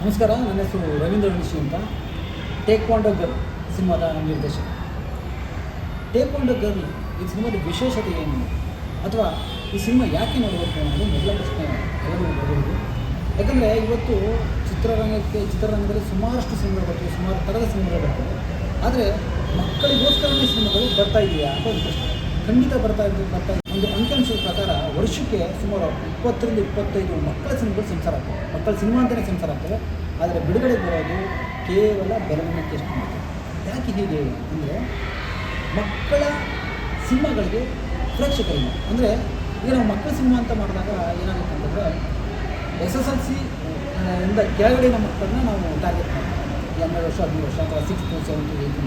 ನಮಸ್ಕಾರ, ನನ್ನ ಹೆಸರು ರವೀಂದ್ರ ಋಷಿ ಅಂತ. ಟೇಕ್ ವಾಂಡೋ ಗರ್ಲ್ ಸಿನಿಮಾದ ನಿರ್ದೇಶಕ. ಟೇಕ್ ಟೇಕ್ವಾಂಡೋ ಗರ್ಲ್ ಈ ಸಿನಿಮಾದ ವಿಶೇಷತೆ ಏನು? ಅಥವಾ ಈ ಸಿನಿಮಾ ಯಾಕೆ ನೋಡಬೇಕು ಅನ್ನೋದು ಮೊದಲ ಪ್ರಶ್ನೆ ಎಲ್ಲರೂ ಬರಬಹುದು ಯಾಕಂದರೆ ಇವತ್ತು ಚಿತ್ರರಂಗಕ್ಕೆ, ಚಿತ್ರರಂಗದಲ್ಲಿ ಸುಮಾರಷ್ಟು ಸಿನಿಮಾಗಳು ಬರ್ತವೆ, ಸುಮಾರು ಥರದ ಸಿನಿಮಾಗಳು ಬರ್ತವೆ. ಆದರೆ ಮಕ್ಕಳಿಗೋಸ್ಕರನೇ ಸಿನಿಮಾಗಳು ಬರ್ತಾ ಇದೆಯಾ ಅಂತ ಒಂದು ಪ್ರಶ್ನೆ. ಖಂಡಿತ ಬರ್ತಾ ಇದೆ, ಬರ್ತಾ ಒಂದು ಅಂಕಿಅಂಶದ ಪ್ರಕಾರ ವರ್ಷಕ್ಕೆ ಸುಮಾರು ಇಪ್ಪತ್ತರಿಂದ ಇಪ್ಪತ್ತೈದು ಮಕ್ಕಳ ಸಿನಿಮಾಗಳು ಸಂಚಾರ ಆಗ್ತವೆ. ಮಕ್ಕಳ ಸಿನಿಮಾ ಅಂತಲೇ ಸೆನ್ಸರ್ ಆಗ್ತದೆ. ಆದರೆ ಬಿಡುಗಡೆ ಬರೋದು ಕೇವಲ ಬೆರಳಿನಕ್ಕೆ ಎಷ್ಟು ಮಾತ್ರ. ಯಾಕೆ ಹೀಗೆ ಅಂದರೆ ಮಕ್ಕಳ ಸಿನಿಮಾಗಳಿಗೆ ಪ್ರೇಕ್ಷಕರಿಲ್ಲ ಅಂದರೆ ಈಗ ನಾವು ಮಕ್ಕಳ ಸಿನಿಮಾ ಅಂತ ಮಾಡಿದಾಗ ಏನಾಗುತ್ತೆ ಅಂತಂದರೆ ಎಸ್ ಎಸ್ ಎಲ್ ಸಿ ಇಂದ ಕೆಳಗಡೆನ ಮಕ್ಕಳನ್ನ ನಾವು ಟಾರ್ಗೆಟ್ ಮಾಡ್ತೀವಿ. ಹನ್ನೆರಡು ವರ್ಷ, ಹದಿಮೂರು ವರ್ಷ ಅಥವಾ ಸಿಕ್ಸ್ ಟು ಏಯ್ತು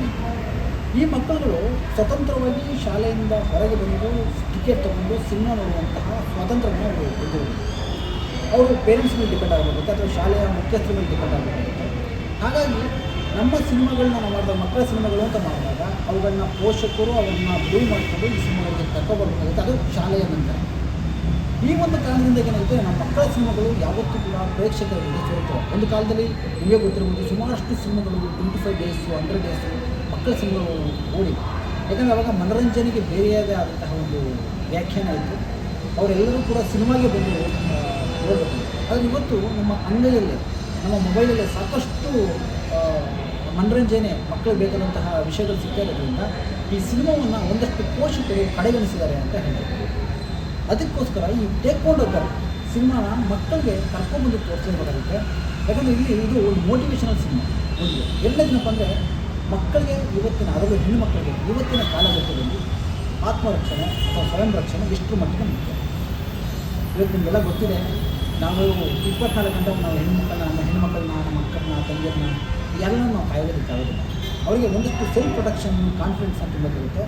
ಈ ಮಕ್ಕಳುಗಳು ಸ್ವತಂತ್ರವಾಗಿ ಶಾಲೆಯಿಂದ ಹೊರಗೆ ಬಂದು ಟಿಕೆಟ್ ತಗೊಂಡು ಸಿನಿಮಾ ನೋಡುವಂತಹ ಸ್ವಾತಂತ್ರ್ಯವನ್ನು ಅವರು ಹೊಂದಿರಬೇಕು ಅವರು ಪೇರೆಂಟ್ಸ್ ಮೇಲೆ ಡಿಪೆಂಡ್ ಆಗಬೇಕಾಗುತ್ತೆ ಅಥವಾ ಶಾಲೆಯ ಮುಖ್ಯಸ್ಥರ ಮೇಲೆ ಡಿಪೆಂಡ್ ಆಗಬೇಕಾಗುತ್ತೆ. ಹಾಗಾಗಿ ನಮ್ಮ ಸಿನಿಮಾಗಳನ್ನ ನಾವು ಮಾಡಿದ ಮಕ್ಕಳ ಸಿನಿಮಾಗಳು ಅಂತ ಮಾಡಿದಾಗ ಅವುಗಳನ್ನ ಪೋಷಕರು ಅವನ್ನ ಬ್ಲೂ ಮಾಡಿಕೊಂಡು ಈ ಸಿನಿಮಾಗಳಿಗೆ ತಗೊಬರ್ಬೇಕಾಗುತ್ತೆ ಅದು ಶಾಲೆಯ ನಂತರ. ಈ ಒಂದು ಕಾರಣದಿಂದ ಏನಾಗುತ್ತೆ, ನಮ್ಮ ಮಕ್ಕಳ ಸಿನಿಮಾಗಳು ಯಾವತ್ತೂ ಕೂಡ ಪ್ರೇಕ್ಷಕರಿಗೆ ಸೇರುತ್ತವೆ. ಒಂದು ಕಾಲದಲ್ಲಿ ನಿಮಗೆ ಗೊತ್ತಿರಬಹುದು, ಸುಮಾರಷ್ಟು ಸಿನಿಮಾಗಳು twenty five days hundred days ಮಕ್ಕಳ ಸಿನಿಮಾಗಳು ಓಡಿ. ಯಾಕಂದರೆ ಅವಾಗ ಮನೋರಂಜನೆಗೆ ಬೇರೆಯಾದ ಆದಂತಹ ಒಂದು ವ್ಯಾಖ್ಯಾನ ಇತ್ತು. ಅವರೆಲ್ಲರೂ ಕೂಡ ಸಿನಿಮಾಗೆ ಬಂದು ಆದರೆ ಇವತ್ತು ನಮ್ಮ ಅಂಗೈಯಲ್ಲೇ ನಮ್ಮ ಮೊಬೈಲಲ್ಲಿ ಸಾಕಷ್ಟು ಮನರಂಜನೆ ಮಕ್ಕಳಿಗೆ ಬೇಕಾದಂತಹ ವಿಷಯಗಳು ಸಿಗ್ತಾ ಇರೋದ್ರಿಂದ ಈ ಸಿನಿಮಾವನ್ನು ಒಂದಷ್ಟು ಪೋಷಕರು ಕಡೆಗಣಿಸಿದ್ದಾರೆ ಅಂತ ಹೇಳ್ತಾರೆ ಅದಕ್ಕೋಸ್ಕರ ಈ ಟೇಕ್ ಗರ್ಲ್ ಸಿನಿಮಾನ ಮಕ್ಕಳಿಗೆ ಕರ್ಕೊಂಡ್ಬಂದು ತೋರಿಸಬೇಕಾಗುತ್ತೆ ಯಾಕಂದರೆ ಇಲ್ಲಿ ಇದು ಒಂದು ಮೋಟಿವೇಶನಲ್ ಸಿನಿಮಾ. ಒಂದು ಎರಡನೇದನಪ್ಪ ಅಂದರೆ ಮಕ್ಕಳಿಗೆ ಇವತ್ತಿನ ಅದರಲ್ಲೂ ಹೆಣ್ಣು ಮಕ್ಕಳಿಗೆ ಇವತ್ತಿನ ಕಾಲಘಟ್ಟದಲ್ಲಿ ಆತ್ಮರಕ್ಷಣೆ ಅಥವಾ ಸ್ವಯಂ ರಕ್ಷಣೆ ಎಷ್ಟು ಮಟ್ಟಿಗೆ ಮುಖ್ಯ. ಇವತ್ತು ನಿಮಗೆಲ್ಲ ಗೊತ್ತಿದೆ ನಾವು ಇಪ್ಪತ್ನಾಲ್ಕು ಗಂಟೆ ನಾವು ಹೆಣ್ಮಕ್ಕಳನ್ನ, ನಮ್ಮ ಹೆಣ್ಮಕ್ಳನ್ನ, ನಮ್ಮ ಮಕ್ಕಳನ್ನ ತಂಗಿಯನ್ನ ಎಲ್ಲನೂ ನಾವು ಕಾಯೋದಕ್ಕಾಗೋದಿಲ್ಲ ಅವರಿಗೆ ಒಂದಷ್ಟು ಸೆಲ್ಫ್ ಪ್ರೊಟೆಕ್ಷನ್ ಕಾನ್ಫಿಡೆನ್ಸ್ ಅಂತ ಬೇಕಾಗುತ್ತೆ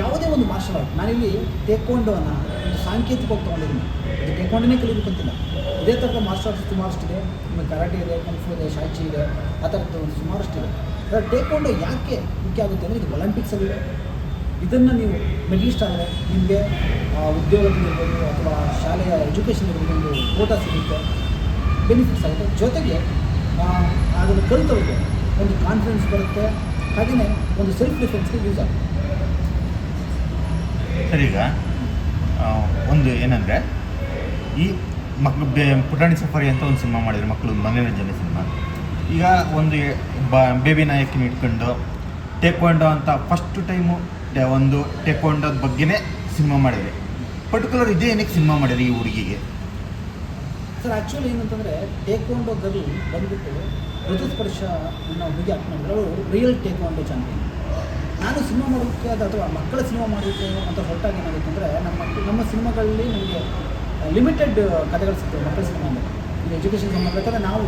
ಯಾವುದೇ ಒಂದು ಮಾರ್ಷಲ್ ಆರ್ಟ್ ನಾನಿಲ್ಲಿ ಟೇಕ್ವಾಂಡೋವನ್ನು ಒಂದು ಸಾಂಕೇತಿಕವಾಗಿ ತೊಗೊಂಡಿದ್ದೀನಿ. ಇದು ಟೇಕ್ವಾಂಡೋನೇ ಕಲಿಬೇಕಂತಿಲ್ಲ ಇದೇ ಥರದ ಮಾರ್ಷಲ್ ಆರ್ಟ್ಸ್ ಸುಮಾರಷ್ಟಿದೆ ನಿಮಗೆ ಕರಾಟೆ ಇದೆ ಕನ್ಫು ಇದೆ ಶಾಚಿ ಇದೆ, ಆ ಥರದ್ದು ಒಂದು ಸುಮಾರಷ್ಟಿದೆ ಅದರ ಟೇಕ್ವಾಂಡೋ ಯಾಕೆ ಮುಖ್ಯ ಆಗುತ್ತೆ ಅಂದರೆ ಇದು ಒಲಿಂಪಿಕ್ಸಲ್ಲಿದೆ ಇದನ್ನು ನೀವು ಮಿಡ್ಲಿಸ್ಟ್ ಆದರೆ ನಿಮಗೆ ಉದ್ಯೋಗದಲ್ಲಿರ್ಬೋದು ಅಥವಾ ಶಾಲೆಯ ಎಜುಕೇಷನ್ ಇರ್ಬೋದು ಒಂದು ಕೋಟಾ ಸಿಗುತ್ತೆ ಬೆನಿಫಿಟ್ಸ್ ಆಗುತ್ತೆ. ಜೊತೆಗೆ ಅದನ್ನು ಕಲಿತವ್ರಿಗೆ ಒಂದು ಕಾನ್ಫಿಡೆನ್ಸ್ ಬರುತ್ತೆ ಹಾಗೆಯೇ ಒಂದು ಸೆಲ್ಫ್ ಡಿಫೆನ್ಸ್ಗೆ ಯೂಸ್ ಆಗುತ್ತೆ. ಸರಿ ಈಗ ಒಂದು ಏನಂದರೆ, ಈ ಮಕ್ಳು ಪುಟಾಣಿ ಸಫಾರಿ ಅಂತ ಒಂದು ಸಿನಿಮಾ ಮಾಡಿದ್ರು ಮಕ್ಕಳು ಮನೋರಂಜನೆ ಸಿನಿಮಾ. ಈಗ ಒಂದು ಬ, ಬೇಬಿ ನಾಯಕಿನ ಇಟ್ಕೊಂಡು ಟೇಕ್ ಅಂತ ಫಸ್ಟ್ ಟೈಮು ಒಂದು ಟೆಕೊಂಡದ ಬಗ್ಗೆನೇ ಸಿನಿಮಾ ಮಾಡಿದೆ. ಪರ್ಟಿಕ್ಯುಲರ್ ಇದೇ ಏನಕ್ಕೆ ಸಿನಿಮಾ ಮಾಡಿದೆ ಈ ಹುಡುಗಿಗೆ? ಸರ್ ಆ್ಯಕ್ಚುಲಿ ಏನಂತಂದರೆ ಟೇಕೊಂಡೋ ಗರ್ಲ್ ಬಂದ್ಬಿಟ್ಟು ಋತುಸ್ಪರ್ಶ ಅನ್ನೋ ಹುಡುಗಿ ಆಕ್ಟ್ ಅವರು ರಿಯಲ್ ಟೇಕ್ವಾಂಡೋ ಚಾಂಪಿಯನ್ ನಾನು ಸಿನಿಮಾ ಮಾಡೋಕ್ಕೆ ಅದು ಅಥವಾ ಮಕ್ಕಳ ಸಿನಿಮಾ ಮಾಡೋಕ್ಕೆ ಅಂತ ಹೊರಟಾಗ ಏನಾಗುತ್ತೆ ಅಂದರೆ, ನಮ್ಮ ನಮ್ಮ ಸಿನಿಮಾಗಳಲ್ಲಿ ನಮಗೆ ಲಿಮಿಟೆಡ್ ಕಥೆಗಳು ಸಿಗ್ತವೆ, ಮಕ್ಕಳ ಸಿನಿಮಾ ಅಂದರೆ. ಈಗ ಎಜುಕೇಷನ್ ಸಂಬಂಧ ನಾವು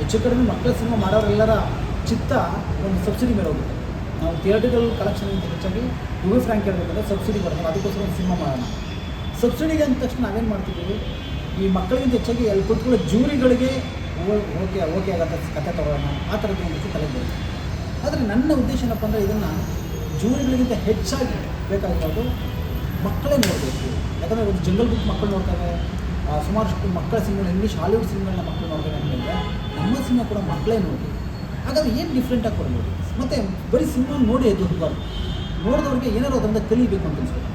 ಹೆಚ್ಚು ಕಡಿಮೆ ಮಕ್ಕಳ ಸಿನಿಮಾ ಮಾಡೋರೆಲ್ಲರ ಚಿತ್ತ ಒಂದು ಸಬ್ಸಿಡಿ ಮೇಲೆ ಹೋಗುತ್ತೆ. ನಾವು ಥಿಯೇಟರ್ಗಳು ಕಲೆಕ್ಷನ್ಗಿಂತ ಹೆಚ್ಚಾಗಿ ಮೂವಿ ಫ್ರ್ಯಾಂಕ್ ಹೇಳ್ಬೇಕಂದ್ರೆ ಸಬ್ಸಿಡಿ ಬರ್ತದೆ ಅದಕ್ಕೋಸ್ಕರ ಒಂದು ಸಿನಿಮಾ ಮಾಡೋಣ. ಸಬ್ಸಿಡಿಗೆ ಅಂದ ತಕ್ಷಣ ನಾವೇನು ಮಾಡ್ತಿದ್ದೀವಿ? ಈ ಮಕ್ಕಳಿಗಿಂತ ಹೆಚ್ಚಾಗಿ ಅಲ್ಲಿ ಕೂತ್ಕೊಳ್ಳೋ ಜೂರಿಗಳಿಗೆ ಓಕೆ ಓಕೆ ಆಗತ್ತೆ ಕತೆ ತಗೊಳ್ಳೋಣ. ಆ ಥರದ್ದು ಒಂದು ತಲೆಗೆ ಬರುತ್ತೆ ಆದರೆ ನನ್ನ ಉದ್ದೇಶ ಏನಪ್ಪ ಅಂದರೆ ಇದನ್ನು ಜೂರಿಗಳಿಗಿಂತ ಹೆಚ್ಚಾಗಿ ಬೇಕಾಗಿರೋದು ಮಕ್ಕಳೇ ನೋಡಬೇಕು. ಯಾಕಂದರೆ ಒಂದು ಜಂಗಲ್ ಬುಕ್ ಮಕ್ಕಳು ನೋಡ್ತಾರೆ. ಸುಮಾರಷ್ಟು ಮಕ್ಕಳ ಸಿನಿಮಾ ಇಂಗ್ಲೀಷ್ ಹಾಲಿವುಡ್ ಸಿನಿಮಾಗಳನ್ನ ಮಕ್ಕಳು ನೋಡ್ತಾರೆ ಅಂತಂದರೆ ನಮ್ಮ ಸಿನಿಮಾ ಕೂಡ ಮಕ್ಕಳೇ ನೋಡಿ ಹಾಗಾದ್ರೆ ಏನು ಡಿಫ್ರೆಂಟಾಗಿ ಕೊಡ್ಬೋದು? ಮತ್ತು ಬರೀ ಸಿನಿಮಾ ನೋಡಿ ಎದುರ್ಬಾರ್ದು ನೋಡಿದವ್ರಿಗೆ ಏನಾದ್ರು ಅದರಿಂದ ಕಲಿಬೇಕು ಅಂತ ಅನ್ಸ್ಬೇಕು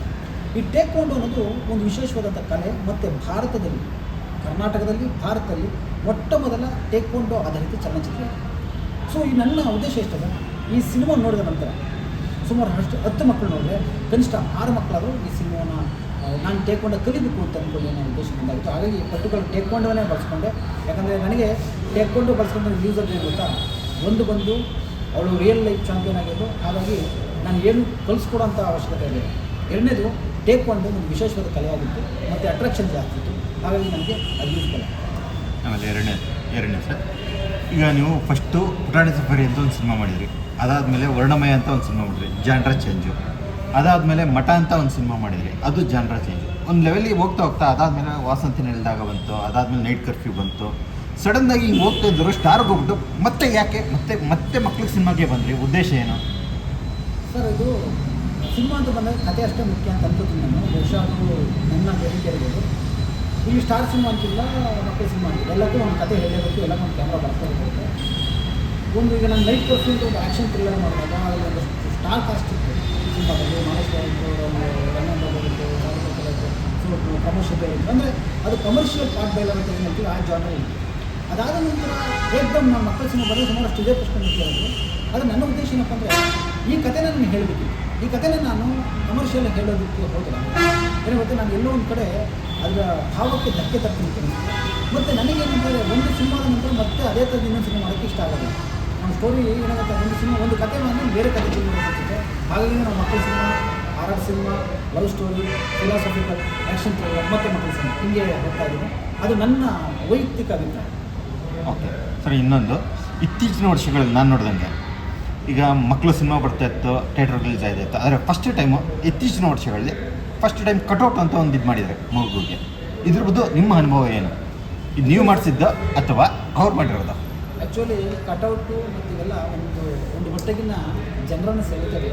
ಈ ಟೇಕ್ ಕೊಂಡು ಅನ್ನೋದು ಒಂದು ವಿಶೇಷವಾದಂಥ ಕಲೆ, ಮತ್ತು ಭಾರತದಲ್ಲಿ, ಕರ್ನಾಟಕದಲ್ಲಿ, ಭಾರತದಲ್ಲಿ ಮೊಟ್ಟ ಮೊದಲ ಟೇಕ್ ಕೊಂಡು ಆಧಾರಿತ ಚಲನಚಿತ್ರ. ಸೊ ಈ ನನ್ನ ಉದ್ದೇಶ ಎಷ್ಟದ? ಈ ಸಿನಿಮಾ ನೋಡಿದ ನಂತರ, ಸುಮಾರು ಅಷ್ಟು ಹತ್ತು ಮಕ್ಕಳು ನೋಡಿದ್ರೆ, ಕನಿಷ್ಠ ಆರು ಮಕ್ಕಳಾದರೂ ಈ ಸಿನಿಮಾನ ನಾನು ಟೇಕೊಂಡ ಕಲಿಬೇಕು ಅಂತ ಅಂದ್ಕೊಂಡು ನನ್ನ ಉದ್ದೇಶ ಬಂದಾಗಿತ್ತು ಹಾಗಾಗಿ ಪರ್ಟಿಕ್ಯುಲರ್ ಟೇಕ್ವಾಂಡೋನೇ ಬಳಸ್ಕೊಂಡೆ. ಯಾಕಂದರೆ ನನಗೆ ಟೇಕ್ವಾಂಡೋ ಬಳಸ್ಕೊಂಡ್ರೆ ಯೂಸ್ ಅಂತ ಏನು ಗೊತ್ತಾ ಒಂದು ಬಂದು ಅವಳು ರಿಯಲ್ ಲೈಫ್ ಚಾಂಪಿಯನ್ ಆಗಿದ್ದು, ಹಾಗಾಗಿ ನಾನು ಏನು ಕಲಿಸ್ಕೊಡೋಂಥ ಅವಶ್ಯಕತೆ ಇದೆ ಎರಡನೇದು ಟೇಕ್ ಒಂದು ವಿಶೇಷವಾದ ಕಲೆಯಾಗಿತ್ತು ಮತ್ತು ಅಟ್ರಾಕ್ಷನ್ ಜಾಸ್ತಿ ಇತ್ತು. ಹಾಗಾಗಿ ನನಗೆ ಅದು ಯೂಸ್ಫುಲ್ ಆಮೇಲೆ ಎರಡನೇ ಎರಡನೇ ಸರ್. ಈಗ ನೀವು ಫಸ್ಟು ಪುಟಾಣಿ ಸಫಾರಿ ಅಂತ ಒಂದು ಸಿನಿಮಾ ಮಾಡಿದ್ರಿ. ಅದಾದಮೇಲೆ ವರ್ಣಮಯ ಅಂತ ಒಂದು ಸಿನಿಮಾ ಮಾಡಿದ್ರಿ ಜಾನ್ರ ಚೇಂಜು ಅದಾದಮೇಲೆ ಮಠ ಅಂತ ಒಂದು ಸಿನಿಮಾ ಮಾಡಿದ್ರಿ, ಅದು ಜಾನ್ರ ಚೇಂಜು ಒಂದು ಲೆವೆಲಿಗೆ ಹೋಗ್ತಾ ಹೋಗ್ತಾ ಅದಾದಮೇಲೆ ವಾಸಂತಿ ನೆಲದಾಗ ಬಂತು, ಅದಾದಮೇಲೆ ನೈಟ್ ಕರ್ಫ್ಯೂ ಬಂತು. ಸಡನ್ನಾಗಿ ಹಿಂಗೆ ಹೋಗ್ತಾ ಇದ್ದರು ಸ್ಟಾರ್ಗೆ ಹೋಗ್ಬಿಟ್ಟು ಮತ್ತೆ ಯಾಕೆ ಮತ್ತೆ ಮತ್ತೆ ಮಕ್ಳಿಗೆ ಸಿನಿಮಾಗೆ ಬಂದ್ರಿ ಉದ್ದೇಶ ಏನು ಸರ್ ಇದು ಸಿನಿಮಾ ಅಂತ ಬಂದಾಗ ಕತೆ ಅಷ್ಟೇ ಮುಖ್ಯ ಅಂತ ಅನ್ಕೋತೀನಿ ನಾನು ಬಹುಶಃ ಅದು ನನ್ನ ಬೇಡಿಕೆ ಇರ್ಬೋದು ಇಲ್ಲಿ ಸ್ಟಾರ್ ಸಿನಿಮಾ ಅಂತಿಲ್ಲ ಮಕ್ಕಳ ಸಿನಿಮಾ ಅಂತಿಲ್ಲ ಎಲ್ಲಕ್ಕೂ ಒಂದು ಕತೆ ಹೇಳಬೇಕು ಎಲ್ಲ ಒಂದು ಕ್ಯಾಮ್ರಾ ಬರ್ಕೋಬೇಕು ಒಂದು ಈಗ ನಾನು ನೈಟ್ ಪರ್ಸನ್ ಒಂದು ಆ್ಯಕ್ಷನ್ ಥ್ರಿಲ್ಲರ್ ಮಾಡಿದಾಗ ಅದರಲ್ಲಿ ಒಂದಷ್ಟು ಸ್ಟಾರ್ ಕಾಸ್ಟ್ ಇತ್ತು ಸಿನಿಮಾದಲ್ಲಿ ಮಹೇಶ್ ಇತ್ತು ಸೊ ಅಂದರೆ ಅದು ಕಮರ್ಷಿಯಲ್ ಪಾರ್ಟ್ ಬೈಲರ್ ಅಂತ ಏನು ಆ ಜಾನರ್ ಇತ್ತು ಅದಾದ ನಂತರ ಏಕದಮ್ ನಮ್ಮ ಮಕ್ಕಳ ಸಿನಿಮಾ ಸುಮಾರು ಸುಮಾರಷ್ಟು ಇದೇ ಪ್ರಶ್ನೆ ಕೇಳಿದ್ರು. ಆದರೆ ನನ್ನ ಉದ್ದೇಶ ಏನಪ್ಪ ಅಂದರೆ, ಈ ಕಥೆನ ನಾನು ಹೇಳಬೇಕು. ಈ ಕಥೆನ ನಾನು ಕಮರ್ಷಿಯಲ್ ಹೇಳೋದಕ್ಕೆ ಹೋದ್ರೆ ಏನೇ ಗೊತ್ತೆ, ನಾನು ಎಲ್ಲೋ ಒಂದು ಕಡೆ ಅದರ ಭಾವಕ್ಕೆ ಧಕ್ಕೆ ತರ್ತೀನಿ ಮತ್ತು ನನಗೇನಂದರೆ, ಒಂದು ಸಿನಿಮಾದ ನಂತರ ಮತ್ತೆ ಅದೇ ಥರದ ಇನ್ನೊಂದು ಸಿನಿಮಾ ಮಾಡೋಕ್ಕೆ ಇಷ್ಟ ಆಗೋದು ನಮ್ಮ ಸ್ಟೋರಿ ಏನಾಗುತ್ತೆ, ಒಂದು ಸಿನಿಮಾ, ಒಂದು ಕತೆ ಮಾಡಿ ಬೇರೆ ಕತೆ ಸಿನಿಮಾ ಹಾಗಾಗಿ ನಾವು ಮಕ್ಕಳ cinema horror cinema, love story philosophical action thriller ಮತ್ತು ಮಕ್ಕಳ ಸಿನಿಮಾ ಹಿಂಗೆ ಹೋಗ್ತಾ ಇದ್ದೀನಿ ಅದು ನನ್ನ ವೈಯಕ್ತಿಕ ಅಭಿಪ್ರಾಯ. ಓಕೆ, ಸರಿ, ಇನ್ನೊಂದು. ಇತ್ತೀಚಿನ ವರ್ಷಗಳಲ್ಲಿ ನಾನು ನೋಡ್ದಂಗೆ ಈಗ ಮಕ್ಕಳು ಸಿನಿಮಾ ಬರ್ತಾ ಇತ್ತು ಥಿಯೇಟರ್ ರಿಲೀಸ್ ಇತ್ತು. ಆದರೆ ಫಸ್ಟ್ ಟೈಮು ಇತ್ತೀಚಿನ ವರ್ಷಗಳಲ್ಲಿ ಫಸ್ಟ್ ಟೈಮ್ ಕಟೌಟ್ ಅಂತ ಒಂದು ಇದು ಮಾಡಿದ್ದಾರೆ ಮಗುಗೆ. ಇದ್ರ ಬಗ್ಗೆ ನಿಮ್ಮ ಅನುಭವ ಏನು? ಇದು ನೀವು ಮಾಡಿಸಿದ್ದ ಅಥವಾ ಅವ್ರು ಮಾಡಿರೋದು? ಆ್ಯಕ್ಚುಲಿ ಕಟೌಟು ಮತ್ತು ಇವೆಲ್ಲ ಒಂದು ಒಂದು ಮಟ್ಟಿಗಿನ ಜನರನ್ನು ಸೆಳೆತದೆ.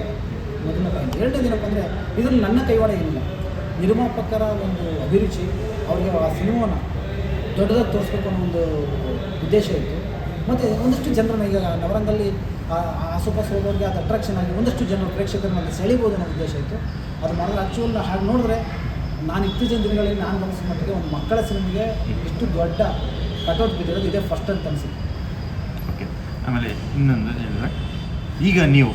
ಮೊದಲ ಎರಡನೇ ದಿನಪ್ಪ ಅಂದರೆ, ಇದರಲ್ಲಿ ನನ್ನ ಕೈವಾಡ ಏನಿಲ್ಲ. ನಿರ್ಮಾಪಕರ ಒಂದು ಅಭಿರುಚಿ, ಅವರಿಗೆ ಆ ಸಿನಿಮಾನ ದೊಡ್ಡದಾಗಿ ತೋರಿಸ್ಬೇಕು ಅನ್ನೋ ಒಂದು ಉದ್ದೇಶ ಇತ್ತು. ಮತ್ತು ಒಂದಷ್ಟು ಜನರನ್ನ ಈಗ ನವರಂಗಲ್ಲಿ ಆಸುಪಾಸು ಹೋಗೋರಿಗೆ ಅದು ಅಟ್ರಾಕ್ಷನ್ ಆಗಿ ಒಂದಷ್ಟು ಜನರು ಪ್ರೇಕ್ಷಕರನ್ನ ಸೆಳಿಬೋದು ಅನ್ನೋ ಉದ್ದೇಶ ಇತ್ತು. ಅದು ಮಾಡಿದ್ರೆ ಆ್ಯಕ್ಚುಲ್ ಹಾಗೆ ನೋಡಿದ್ರೆ ನಾನು ಇತ್ತೀಚಿನ ದಿನಗಳಲ್ಲಿ ನಾನು ಗಮನಿಸಿದ ಮಟ್ಟಿಗೆ ಒಂದು ಮಕ್ಕಳ ಸಿನಿಮಾಗೆ ಇಷ್ಟು ದೊಡ್ಡ ಕಟೌಟ್ ಬಿದ್ದಿರೋದು ಇದೇ ಫಸ್ಟ್ ಅಂತ ಅನಿಸುತ್ತೆ. ಓಕೆ ಆಮೇಲೆ ಇನ್ನೊಂದು ಹೇಳಿದ್ರೆ ಈಗ ನೀವು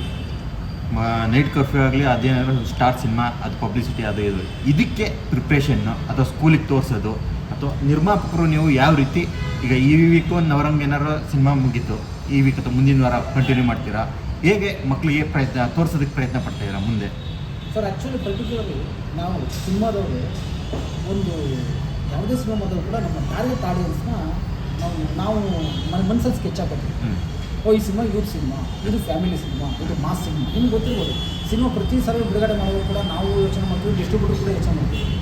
ನೈಟ್ ಕರ್ಫ್ಯೂ ಆಗಲಿ ಅದೇನಾದ್ರೂ ಸ್ಟಾರ್ ಸಿನಿಮಾ ಅದು ಪಬ್ಲಿಸಿಟಿ ಅದು ಇದು, ಇದಕ್ಕೆ ಪ್ರಿಪ್ರೇಷನ್ನು ಅಥವಾ ಸ್ಕೂಲಿಗೆ ತೋರಿಸೋದು ಅಥವಾ ನಿರ್ಮಾಪಕರು ನೀವು ಯಾವ ರೀತಿ ಈಗ ಈ ವೀಕು ನವರಂಗ ಏನಾರು ಸಿನಿಮಾ ಮುಗೀತು ಈ ವೀಕ್ ಅಥವಾ ಮುಂದಿನ ವಾರ ಕಂಟಿನ್ಯೂ ಮಾಡ್ತೀರಾ? ಹೇಗೆ ಮಕ್ಕಳಿಗೆ ಪ್ರಯತ್ನ ತೋರಿಸೋದಕ್ಕೆ ಪ್ರಯತ್ನ ಪಡ್ತಾಯಿದ್ದೀರಾ ಮುಂದೆ? ಸರ್ ಆ್ಯಕ್ಚುಲಿ ಪರ್ಟಿಕ್ಯುಲರ್ಲಿ ನಾವು ಸಿನಿಮಾದವರು ಒಂದು ಯಾವುದೇ ಸಿನಿಮಾದವರು ಕೂಡ ನಮ್ಮ ಟಾರ್ಗೆಟ್ ಆಡಿಯನ್ಸ್ನ ನಾವು ನಾವು ನನ್ನ ಮನಸ್ಸಲ್ಲಿ ಸ್ಕೆಚ್ ಹಾಕೋತೀವಿ ಓ ಈ ಸಿನಿಮಾ ಇವ್ರ ಸಿನಿಮಾ ಇದು ಫ್ಯಾಮಿಲಿ ಸಿನಿಮಾ ಇದು ಮಾಸ್ ಸಿನಿಮಾ. ನಿಮ್ಗೆ ಗೊತ್ತಿರ್ಬೋದು. ಸಿನಿಮಾ ಪ್ರತಿ ಸಲ ಬಿಡುಗಡೆ ಮಾಡೋದು ಕೂಡ ನಾವು ಯೋಚನೆ ಮಾಡ್ತೀವಿ ಡಿಸ್ಟ್ರಿಬ್ಯೂಟರ್ ಕೂಡ ಯೋಚನೆ ಮಾಡ್ತೀವಿ.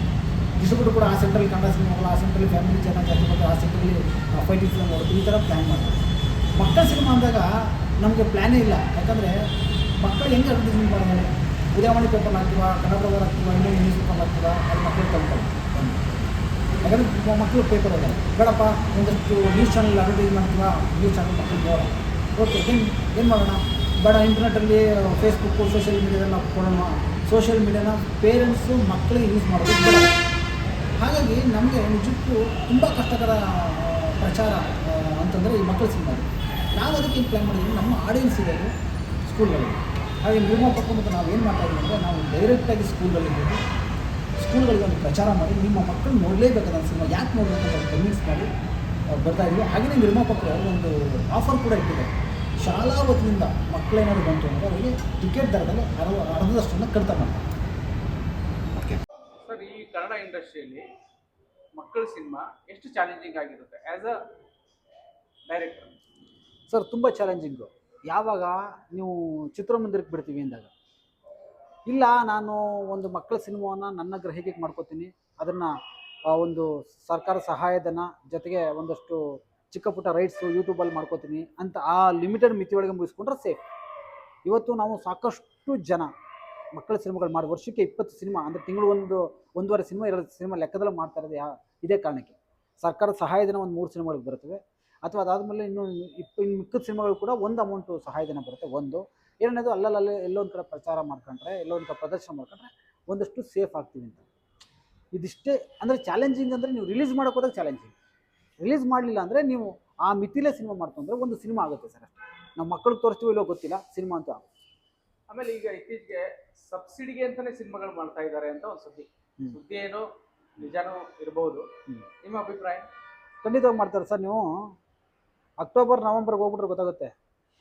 ಡಿಸ್ಟ್ರಿಬ್ಯೂಟರ್ ಕೂಡ ಆ ಸೆಂಟ್ರಲ್ಲಿ ಕನ್ನಡ ಸಿನಿಮಾಗಳು ಆ ಸೆಂಟ್ರಲ್ಲಿ ಫ್ಯಾಮಿಲಿ ಚೆನ್ನಾಗಿ ಜಾಸ್ತಿ ಬರ್ತದೆ ಆ ಸೆಂಟ್ರಲ್ಲಿ ಫೈಟಿಂಗ್ ಫಿಲ್ಮ್ ನೋಡೋದು ಈ ಥರ ಪ್ಲ್ಯಾನ್ ಮಾಡ್ತಾರೆ. ಮಕ್ಕಳ ಸಿನಿಮಾ ಅಂದಾಗ ನಮಗೆ ಪ್ಲ್ಯಾನೇ ಇಲ್ಲ. ಯಾಕಂದರೆ ಮಕ್ಕಳು ಹೆಂಗೆ ಅಡ್ವರ್ಟೈಸ್ಮೆಂಟ್ ಮಾಡಿದ್ದಾರೆ ಉದಯವಾಣಿ ಪೇಪರ್ ಹಾಕ್ತೀವ, ಕನ್ನಡ ಹಾಕ್ತೀವ, ಇನ್ನೊಂದು ನ್ಯೂಸ್ ಪೇಪರ್ ಹಾಕ್ತೀವ, ಅದು ಮಕ್ಕಳು ತಗೊಂಡು ಯಾಕಂದರೆ ಮಕ್ಕಳು ಪೇಪರ್ ಹೋಗಲ್ಲ ಬೇಡಪ್ಪ, ಒಂದಷ್ಟು ನ್ಯೂಸ್ ಚಾನಲ್ ಅಡ್ವರ್ಟೈಸ್ ಮಾಡ್ತೀವ? ನ್ಯೂಸ್ ಚಾನಲ್ ಮಕ್ಕಳು ನೋಡೋಣ ಓಕೆ ಏನು ಏನು ಮಾಡೋಣ? ಬೇಡ ಇಂಟರ್ನೆಟಲ್ಲಿ ಫೇಸ್ಬುಕ್ಕು ಸೋಷಿಯಲ್ ಮೀಡಿಯಾದಲ್ಲಿ ನಾವು ಕೊಡೋಣ. ಸೋಷಿಯಲ್ ಮೀಡಿಯಾನ ಪೇರೆಂಟ್ಸು ಮಕ್ಕಳಿಗೆ ಯೂಸ್ ಮಾಡೋದು ಹಾಗಾಗಿ ನಮಗೆ ನಿಜಕ್ಕೂ ತುಂಬ ಕಷ್ಟಕರ ಪ್ರಚಾರ ಅಂತಂದರೆ ಈ ಮಕ್ಕಳ ಸಿನಿಮಾ ನಾವು ಅದಕ್ಕೆ ಏನು ಪ್ಲ್ಯಾನ್ ಮಾಡಿದ್ವಿ ನಮ್ಮ ಆಡಿಯನ್ಸ್ ಇರೋದು ಸ್ಕೂಲ್ಗಳಲ್ಲಿ ಹಾಗೆ ನಿರ್ಮಾಪಕ ಮತ್ತು ನಾವು ಏನು ಮಾಡ್ತಾ ಇದ್ದೀವಿ ಅಂದರೆ ನಾವು ಡೈರೆಕ್ಟಾಗಿ ಸ್ಕೂಲ್ಗಳಿಗೆ ಹೋಗಿ ಸ್ಕೂಲ್ಗಳಿಗೆ ಒಂದು ಪ್ರಚಾರ ಮಾಡಿ ನಿಮ್ಮ ಮಕ್ಕಳು ನೋಡಲೇಬೇಕಾದ ಸಿನಿಮಾ, ಯಾಕೆ ನೋಡಬೇಕು ಅಂತ ಕನ್ವಿನ್ಸ್ ಮಾಡಿ ಬರ್ತಾ ಇದ್ವಿ ಹಾಗೆಯೇ ನಿರ್ಮಾಪಕರು ಒಂದು ಆಫರ್ ಕೂಡ ಇಟ್ಟಿದ್ದಾರೆ. ಶಾಲಾ ವತಿಯಿಂದ ಮಕ್ಕಳೇನಾದ್ರು ಬಂತು ಅಂದರೆ ಅವರಿಗೆ ಟಿಕೆಟ್ ದರದಲ್ಲಿ ಅರ್ಧ ಅರ್ಧದಷ್ಟನ್ನು ಕಡಿತ ಮಾಡ್ತಾರೆ. ಕನ್ನಡ ಇಂಡಸ್ಟ್ರಿಯಲ್ಲಿ ಮಕ್ಕಳ ಸಿನಿಮಾ ಎಷ್ಟು ಚಾಲೆಂಜಿಂಗ್ ಆಗಿರುತ್ತೆ ಆ್ಯಸ್ ಅ ಡೈರೆಕ್ಟರ್ ಸರ್, ತುಂಬ ಚಾಲೆಂಜಿಂಗು ಯಾವಾಗ ನೀವು ಚಿತ್ರಮಂದಿರಕ್ಕೆ ಬಿಡ್ತೀವಿ ಅಂದಾಗ? ಇಲ್ಲ, ನಾನು ಒಂದು ಮಕ್ಕಳ ಸಿನಿಮಾವನ್ನು ನನ್ನ ಗ್ರಹಿಕೆಗೆ ಮಾಡ್ಕೋತೀನಿ. ಅದನ್ನು ಒಂದು ಸರ್ಕಾರ ಸಹಾಯಧನ ಜೊತೆಗೆ ಒಂದಷ್ಟು ಚಿಕ್ಕ ಪುಟ್ಟ ರೈಟ್ಸು ಯೂಟ್ಯೂಬಲ್ಲಿ ಮಾಡ್ಕೋತೀನಿ ಅಂತ ಆ ಲಿಮಿಟೆಡ್ ಮಿತಿಯೊಳಗೆ ಮುಗಿಸ್ಕೊಂಡ್ರೆ ಸೇಫ್ ಇವತ್ತು ನಾವು ಸಾಕಷ್ಟು ಜನ ಮಕ್ಕಳ ಸಿನಿಮಾಗಳು ಮಾಡಿ ವರ್ಷಕ್ಕೆ ಇಪ್ಪತ್ತು ಸಿನಿಮಾ, ಅಂದರೆ ತಿಂಗಳು ಒಂದು, ಒಂದೂವರೆ ಸಿನಿಮಾ, ಎರಡು ಸಿನಿಮಾ ಲೆಕ್ಕದಲ್ಲಿ ಮಾಡ್ತಾ ಇರೋದು ಯಾ ಇದೇ ಕಾರಣಕ್ಕೆ. ಸರ್ಕಾರದ ಸಹಾಯಧನ ಒಂದು ಮೂರು ಸಿನಿಮಾಗಳಿಗೆ ಬರ್ತವೆ ಅಥವಾ ಅದಾದಮೇಲೆ ಇನ್ನು ಇಪ್ಪ ಇನ್ನು ಮಿಕ್ಕಿದ ಸಿನಿಮಾಗಳು ಕೂಡ ಒಂದು ಅಮೌಂಟು ಸಹಾಯಧನ ಬರುತ್ತೆ, ಒಂದು. ಎರಡನೇದು ಅಲ್ಲಲ್ಲೇ ಎಲ್ಲೊಂದು ಕಡೆ ಪ್ರಚಾರ ಮಾಡ್ಕೊಂಡ್ರೆ ಎಲ್ಲೊಂದು ಕಡೆ ಪ್ರದರ್ಶನ ಮಾಡ್ಕೊಂಡ್ರೆ ಒಂದಷ್ಟು ಸೇಫ್ ಆಗ್ತೀವಿ ಅಂತ. ಇದಿಷ್ಟೇ, ಅಂದರೆ ಚಾಲೆಂಜಿಂಗ್ ಅಂದರೆ ನೀವು ರಿಲೀಸ್ ಮಾಡೋಕೆ ಹೋದಾಗ ಚಾಲೆಂಜಿಂಗ್ ರಿಲೀಸ್ ಮಾಡಲಿಲ್ಲ ಅಂದರೆ ನೀವು ಆ ಮಿತಿಲೇ ಸಿನಿಮಾ ಮಾಡ್ಕೊಂಡ್ರೆ ಒಂದು ಸಿನಿಮಾ ಆಗುತ್ತೆ ಸರ್ ನಾವು ಮಕ್ಕಳಿಗೆ ತೋರಿಸ್ತೀವಿ ಇಲ್ಲೋ ಗೊತ್ತಿಲ್ಲ, ಸಿನಿಮಾ ಅಂತೂ ಆಗುತ್ತೆ. ಆಮೇಲೆ ಈಗ ಇತ್ತೀಚೆಗೆ ಸಬ್ಸಿಡಿಗೆ ಅಂತಾನೆ ಸಿನಿಮಾಗಳು ಮಾಡ್ತಾ ಇದ್ದಾರೆ ಅಂತ ಒಂದು ಸುದ್ದಿ. ಸುದ್ದಿ ಏನು ನಿಜಾನೂ ಇರಬಹುದು ನಿಮ್ಮ ಅಭಿಪ್ರಾಯ? ಖಂಡಿತವಾಗಿ ಮಾಡ್ತಾರೆ ಸರ್ ನೀವು. ಅಕ್ಟೋಬರ್ ನವಂಬರ್ಗೆ ಹೋಗ್ಬಿಟ್ರೆ ಗೊತ್ತಾಗುತ್ತೆ.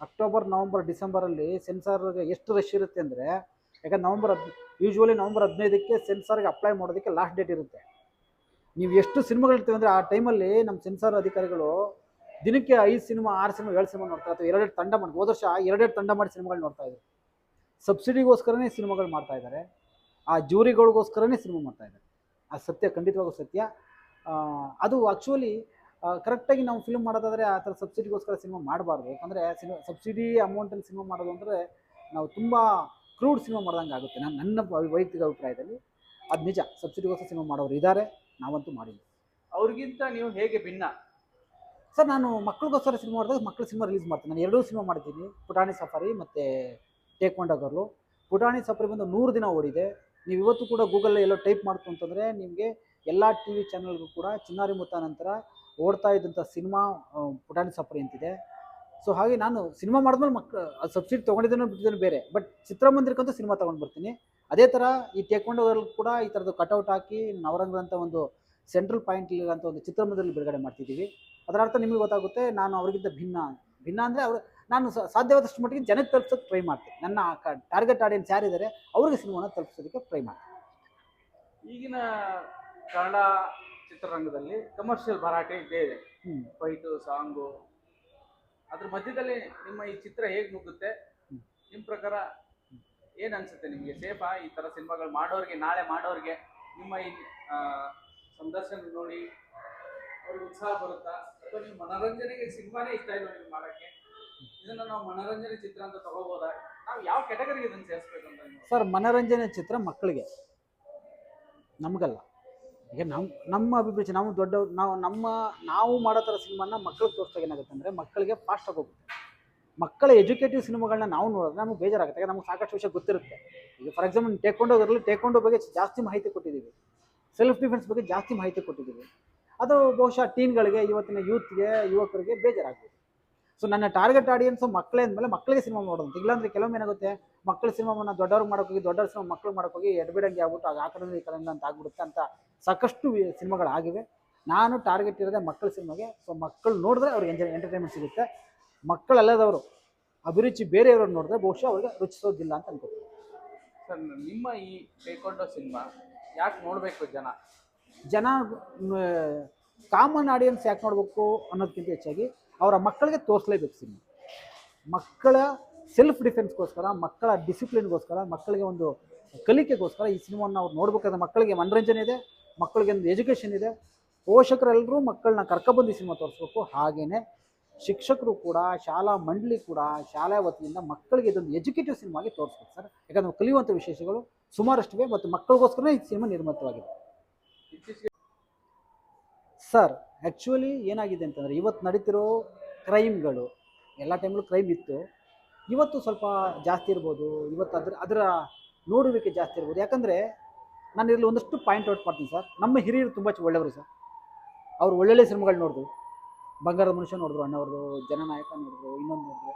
ಅಕ್ಟೋಬರ್ ನವಂಬರ್ ಡಿಸೆಂಬರಲ್ಲಿ ಸೆನ್ಸಾರ್ಗೆ ಎಷ್ಟು ರಶ್ ಇರುತ್ತೆ ಅಂದರೆ ಯಾಕಂದ್ರೆ ನವಂಬರ್ ಹದ್ ಯೂಶ್ವಲಿ ನವಂಬರ್ ಹದಿನೈದಕ್ಕೆ ಸೆನ್ಸಾರ್ಗೆ ಅಪ್ಲೈ ಮಾಡೋದಕ್ಕೆ ಲಾಸ್ಟ್ ಡೇಟ್ ಇರುತ್ತೆ. ನೀವು ಎಷ್ಟು ಸಿನಿಮಾಗಳಿರ್ತೀವಿ ಅಂದರೆ ಆ ಟೈಮಲ್ಲಿ ನಮ್ಮ ಸೆನ್ಸಾರ್ ಅಧಿಕಾರಿಗಳು ದಿನಕ್ಕೆ ಐದು ಸಿನಿಮಾ ಆರು ಸಿನಿಮಾ ಏಳು ಸಿನಿಮಾ ನೋಡ್ತಾರೆ. ಅಥವಾ ಎರಡೆರಡು ತಂಡ ಮಾಡಿ ಹೋದ ವರ್ಷ ಎರಡೆರಡು ತಂಡ ಮಾಡಿ ಸಿನಿಮಾಗಳು ನೋಡ್ತಾ ಇದ್ರು. ಸಬ್ಸಿಡಿಗೋಸ್ಕರನೇ ಸಿನಿಮಾಗಳು ಮಾಡ್ತಾ ಇದ್ದಾರೆ. ಆ ಜೂರಿಗಳಿಗೋಸ್ಕರನೇ ಸಿನಿಮಾ ಮಾಡ್ತಾ ಇದ್ದಾರೆ. ಆ ಸತ್ಯ ಖಂಡಿತವಾಗೂ ಸತ್ಯ. ಅದು ಆ್ಯಕ್ಚುಲಿ ಕರೆಕ್ಟಾಗಿ ನಾವು ಫಿಲ್ಮ್ ಮಾಡೋದಾದರೆ ಆ ಥರ ಸಬ್ಸಿಡಿಗೋಸ್ಕರ ಸಿನಿಮಾ ಮಾಡಬಾರ್ದು. ಯಾಕಂದರೆ ಸಿನಿಮಾ ಸಬ್ಸಿಡಿ ಅಮೌಂಟಲ್ಲಿ ಸಿನಿಮಾ ಮಾಡೋದು ಅಂದರೆ ನಾವು ತುಂಬ ಕ್ರೂಡ್ ಸಿನಿಮಾ ಮಾಡ್ದಂಗೆ ಆಗುತ್ತೆ. ನಾನು ನನ್ನ ವೈಯಕ್ತಿಕ ಅಭಿಪ್ರಾಯದಲ್ಲಿ ಅದು ನಿಜ. ಸಬ್ಸಿಡಿಗೋಸ್ಕರ ಸಿನಿಮಾ ಮಾಡೋರು ಇದ್ದಾರೆ. ನಾವಂತೂ ಮಾಡಿಲ್ಲ. ಅವ್ರಿಗಿಂತ ನೀವು ಹೇಗೆ ಭಿನ್ನ? ಸರ್ ನಾನು ಮಕ್ಕಳಿಗೋಸ್ಕರ ಸಿನಿಮಾ ಮಾಡಿದಾಗ ಮಕ್ಕಳ ಸಿನಿಮಾ ರಿಲೀಸ್ ಮಾಡ್ತೀನಿ. ನಾನು ಎರಡೂ ಸಿನಿಮಾ ಮಾಡಿದ್ದೀನಿ ಪುಟಾಣಿ ಸಫಾರಿ ಮತ್ತು ಟೇಕ್ ಗರ್ಲು ಪುಟಾಣಿ ಸಪ್ರೆ ಬಂದು ನೂರು ದಿನ ಓಡಿದೆ. ನೀವು ಇವತ್ತು ಕೂಡ ಗೂಗಲ್ ಎಲ್ಲೋ ಟೈಪ್ ಮಾಡ್ತು ಅಂತಂದರೆ ನಿಮಗೆ ಎಲ್ಲ ಟಿ ವಿ ಚಾನಲ್ಗೂ ಕೂಡ ಚಿನ್ನಾರಿ ಮುತ್ತ ನಂತರ ಓಡ್ತಾ ಇದ್ದಂಥ ಸಿನಿಮಾ ಪುಟಾಣಿ ಸಪ್ರೆ ಅಂತಿದೆ ಸೊ ಹಾಗೆ ನಾನು ಸಿನಿಮಾ ಮಾಡಿದ್ಮೇಲೆ ಅದು ಸಬ್ಸಿಡಿ ತೊಗೊಂಡಿದ್ದೇನೋ ಬಿಟ್ಟಿದ್ದೇನೆ ಬೇರೆ ಬಟ್ ಚಿತ್ರಮಂದಿರಕ್ಕಂತೂ ಸಿನಿಮಾ ತೊಗೊಂಡು ಬರ್ತೀನಿ. ಅದೇ ಥರ ಈ ಟೇಕ್ವಾಂಡೋದಲ್ಲಿ ಕೂಡ ಈ ಥರದ್ದು ಕಟೌಟ್ ಹಾಕಿ ನವರಂಗದಂಥ ಅಂತ ಒಂದು ಸೆಂಟ್ರಲ್ ಪಾಯಿಂಟ್ ಅಂತ ಒಂದು ಚಿತ್ರಮಂದಿರದಲ್ಲಿ ಬಿಡುಗಡೆ ಮಾಡ್ತಿದ್ದೀವಿ. ಅದರ ಅರ್ಥ ನಿಮಗೆ ಗೊತ್ತಾಗುತ್ತೆ, ನಾನು ಅವರಿಗಿಂತ ಭಿನ್ನ. ಭಿನ್ನ ಅಂದರೆ ಅವರು ನಾನು ಸಾಧ್ಯವಾದಷ್ಟು ಮಟ್ಟಿಗೆ ಜನಕ್ಕೆ ತಲುಪಿಸೋಕೆ ಟ್ರೈ ಮಾಡ್ತೀನಿ. ನನ್ನ ಟಾರ್ಗೆಟ್ ಆಡಿಯನ್ಸ್ ಯಾರಿದ್ದಾರೆ ಅವ್ರಿಗೆ ಸಿನಿಮಾನ ತಲುಪಿಸೋದಕ್ಕೆ ಟ್ರೈ ಮಾಡ್ತೀನಿ. ಈಗಿನ ಕನ್ನಡ ಚಿತ್ರರಂಗದಲ್ಲಿ ಕಮರ್ಷಿಯಲ್ ಭರಾಟೆ ಇದ್ದೇ ಇದೆ ಫೈಟು ಸಾಂಗು ಅದ್ರ ಮಧ್ಯದಲ್ಲಿ ನಿಮ್ಮ ಈ ಚಿತ್ರ ಹೇಗೆ ನುಗ್ಗುತ್ತೆ. ನಿಮ್ಮ ಪ್ರಕಾರ ಏನು ಅನ್ಸುತ್ತೆ ನಿಮಗೆ? ಸೇಫಾ? ಈ ಥರ ಸಿನಿಮಾಗಳು ಮಾಡೋರಿಗೆ ನಾಳೆ ಮಾಡೋರಿಗೆ ನಿಮ್ಮ ಈ ಸಂದರ್ಶನ ನೋಡಿ ಅವ್ರಿಗೆ ಉತ್ಸಾಹ ಬರುತ್ತಾ? ಅಥವಾ ನಿಮ್ಮ ಮನೋರಂಜನೆಗೆ ಸಿನಿಮಾನೇ ಇಷ್ಟ ಇಲ್ಲ ನಿಮ್ಗೆ ಮಾಡೋಕ್ಕೆ? ಇದನ್ನ ನಾವು ಮನೋರಂಜನೆ ಚಿತ್ರ ಅಂತ ತಗೋಬಹುದಾ ನಾವು ಯಾವ ಕೆಟಗರಿಗೆ ಇದನ್ನ ಸೇರಿಸ್ಬೇಕು ಅಂತ ಸರ್, ಮನೋರಂಜನೆ ಚಿತ್ರ ಮಕ್ಕಳಿಗೆ. ನಮಗಲ್ಲ. ಈಗ ನಮ್ಮ ನಮ್ಮ ಅಭಿರುಚಿ, ನಾವು ದೊಡ್ಡವ್ರು ನಾವು ನಮ್ಮ, ನಾವು ಮಾಡೋ ಥರ ಸಿನಿಮಾನ ಮಕ್ಕಳಿಗೆ ತೋರಿಸ್ದಾಗ ಏನಾಗುತ್ತೆ ಅಂದರೆ ಮಕ್ಕಳಿಗೆ ಫಾಸ್ಟಾಗಿ ಹೋಗುತ್ತೆ. ಮಕ್ಕಳ ಎಜುಕೇಟಿವ್ ಸಿನಿಮಾಗಳನ್ನ ನಾವು ನೋಡಿದ್ರೆ ನಮಗೆ ಬೇಜಾರಾಗುತ್ತೆ. ಯಾಕಂದ್ರೆ ನಮ್ಗೆ ಸಾಕಷ್ಟು ವಿಷಯ ಗೊತ್ತಿರುತ್ತೆ. ಈಗ ಫಾರ್ ಎಕ್ಸಾಂಪಲ್ ಟೇಕ್ವಾಂಡೋ ಅದರಲ್ಲಿ ಟೇಕ್ವಾಂಡೋ ಬಗ್ಗೆ ಜಾಸ್ತಿ ಮಾಹಿತಿ ಕೊಟ್ಟಿದ್ದೀವಿ. ಸೆಲ್ಫ್ ಡಿಫೆನ್ಸ್ ಬಗ್ಗೆ ಜಾಸ್ತಿ ಮಾಹಿತಿ ಕೊಟ್ಟಿದ್ದೀವಿ. ಅದು ಬಹುಶಃ ಟೀನ್ಗಳಿಗೆ ಇವತ್ತಿನ ಯೂತ್ಗೆ ಯುವಕರಿಗೆ ಬೇಜಾರಾಗ್ಬೋದು. ಸೊ ನನ್ನ ಟಾರ್ಗೆಟ್ ಆಡಿಯನ್ಸು ಮಕ್ಕಳೇ ಅಂದಮೇಲೆ ಮಕ್ಕಳಿಗೆ ಸಿನಿಮಾ ಮಾಡೋದು ಇಲ್ಲಾಂದ್ರೆ ಕೆಲವೊಮ್ಮೆ ಏನಾಗುತ್ತೆ ಮಕ್ಕಳ ಸಿನಿಮಾವನ್ನು ದೊಡ್ಡವ್ರಿಗೆ ಮಾಡೋಕ್ಕೋಗಿ ದೊಡ್ಡವ್ರ ಸಿನಿಮಾ ಮಕ್ಕಳು ಮಾಡೋಕ್ಕೋಗಿ ಎಡ್ಬಿಡಂಗೆ ಆಗ್ಬಿಟ್ಟು ಆ ಕಡೆಯಿಂದ ಈ ಕಡೆಯಿಂದ ಅಂತ ಆಗ್ಬಿಡುತ್ತೆ ಅಂತ ಸಾಕಷ್ಟು ಸಿನಿಮಾಗಳಾಗಿವೆ ನಾನು ಟಾರ್ಗೆಟ್ ಇರೋದೇ ಮಕ್ಕಳ ಸಿನಿಮಾಗೆ ಸೊ ಮಕ್ಕಳು ನೋಡಿದ್ರೆ ಅವ್ರಿಗೆ ಎಂಜಾಯ್ ಎಂಟರ್ಟೈನ್ಮೆಂಟ್ ಸಿಗುತ್ತೆ. ಮಕ್ಕಳಲ್ಲದವರು ಅಭಿರುಚಿ ಬೇರೆಯವ್ರನ್ನ ನೋಡಿದ್ರೆ ಬಹುಶಃ ಅವ್ರಿಗೆ ರುಚಿಸೋದಿಲ್ಲ ಅಂತ ಅನ್ಕೋತೀನಿ. ಸರ್ ನಿಮ್ಮ ಈ ಟೇಕೊಂಡೋ ಸಿನಿಮಾ ಯಾಕೆ ನೋಡಬೇಕು ಜನ? ಜನ ಕಾಮನ್ ಆಡಿಯನ್ಸ್ ಯಾಕೆ ನೋಡಬೇಕು ಅನ್ನೋದಕ್ಕಿಂತ ಹೆಚ್ಚಾಗಿ ಅವರ ಮಕ್ಕಳಿಗೆ ತೋರಿಸಲೇಬೇಕು ಸಿನಿಮಾ. ಮಕ್ಕಳ ಸೆಲ್ಫ್ ಡಿಫೆನ್ಸ್ಗೋಸ್ಕರ ಮಕ್ಕಳ ಡಿಸಿಪ್ಲಿನ್ಗೋಸ್ಕರ ಮಕ್ಕಳಿಗೆ ಒಂದು ಕಲಿಕೆಗೋಸ್ಕರ ಈ ಸಿನಿಮಾವನ್ನು ಅವ್ರು ನೋಡ್ಬೇಕಾದ್ರೆ ಮಕ್ಕಳಿಗೆ ಮನರಂಜನೆ ಇದೆ, ಮಕ್ಕಳಿಗೆ ಒಂದು ಎಜುಕೇಷನ್ ಇದೆ. ಪೋಷಕರೆಲ್ಲರೂ ಮಕ್ಕಳನ್ನ ಕರ್ಕೊಬಂದು ಸಿನಿಮಾ ತೋರಿಸ್ಬೇಕು. ಹಾಗೆಯೇ ಶಿಕ್ಷಕರು ಕೂಡ, ಶಾಲಾ ಮಂಡಳಿ ಕೂಡ ಶಾಲಾ ವತಿಯಿಂದ ಮಕ್ಕಳಿಗೆ ಇದೊಂದು ಎಜುಕೇಟಿವ್ ಸಿನಿಮಾಗಿ ತೋರಿಸ್ಬೇಕು ಸರ್. ಯಾಕಂದ್ರೆ ಕಲಿಯುವಂಥ ವಿಶೇಷಗಳು ಸುಮಾರಷ್ಟಿವೆ ಮತ್ತು ಮಕ್ಕಳಿಗೋಸ್ಕರ ಈ ಸಿನಿಮಾ ನಿರ್ಮಿತವಾಗಿದೆ. ಸರ್ ಆ್ಯಕ್ಚುಲಿ ಏನಾಗಿದೆ ಅಂತಂದರೆ ಇವತ್ತು ನಡೀತಿರೋ ಕ್ರೈಮ್ಗಳು, ಎಲ್ಲ ಟೈಮಲ್ಲೂ ಕ್ರೈಮ್ ಇತ್ತು. ಇವತ್ತು ಸ್ವಲ್ಪ ಜಾಸ್ತಿ ಇರ್ಬೋದು, ಇವತ್ತು ಅದ್ರ, ಅದರ ನೋಡುವಿಕೆ ಜಾಸ್ತಿ ಇರ್ಬೋದು. ಯಾಕಂದರೆ ನಾನು ಇದರಲ್ಲಿ ಒಂದಷ್ಟು ಪಾಯಿಂಟ್ ಔಟ್ ಮಾಡ್ತೀನಿ ಸರ್. ನಮ್ಮ ಹಿರಿಯರು ತುಂಬ ಒಳ್ಳೆಯವರು ಸರ್. ಅವರು ಒಳ್ಳೊಳ್ಳೆ ಸಿನಿಮಾಗಳು ನೋಡಿದ್ರು. ಬಂಗಾರದ ಮನುಷ್ಯ ನೋಡಿದ್ರು ಅಣ್ಣವ್ರದ್ದು ಜನನಾಯಕ ನೋಡಿದ್ರು, ಇನ್ನೊಂದು ನೋಡಿದ್ರು.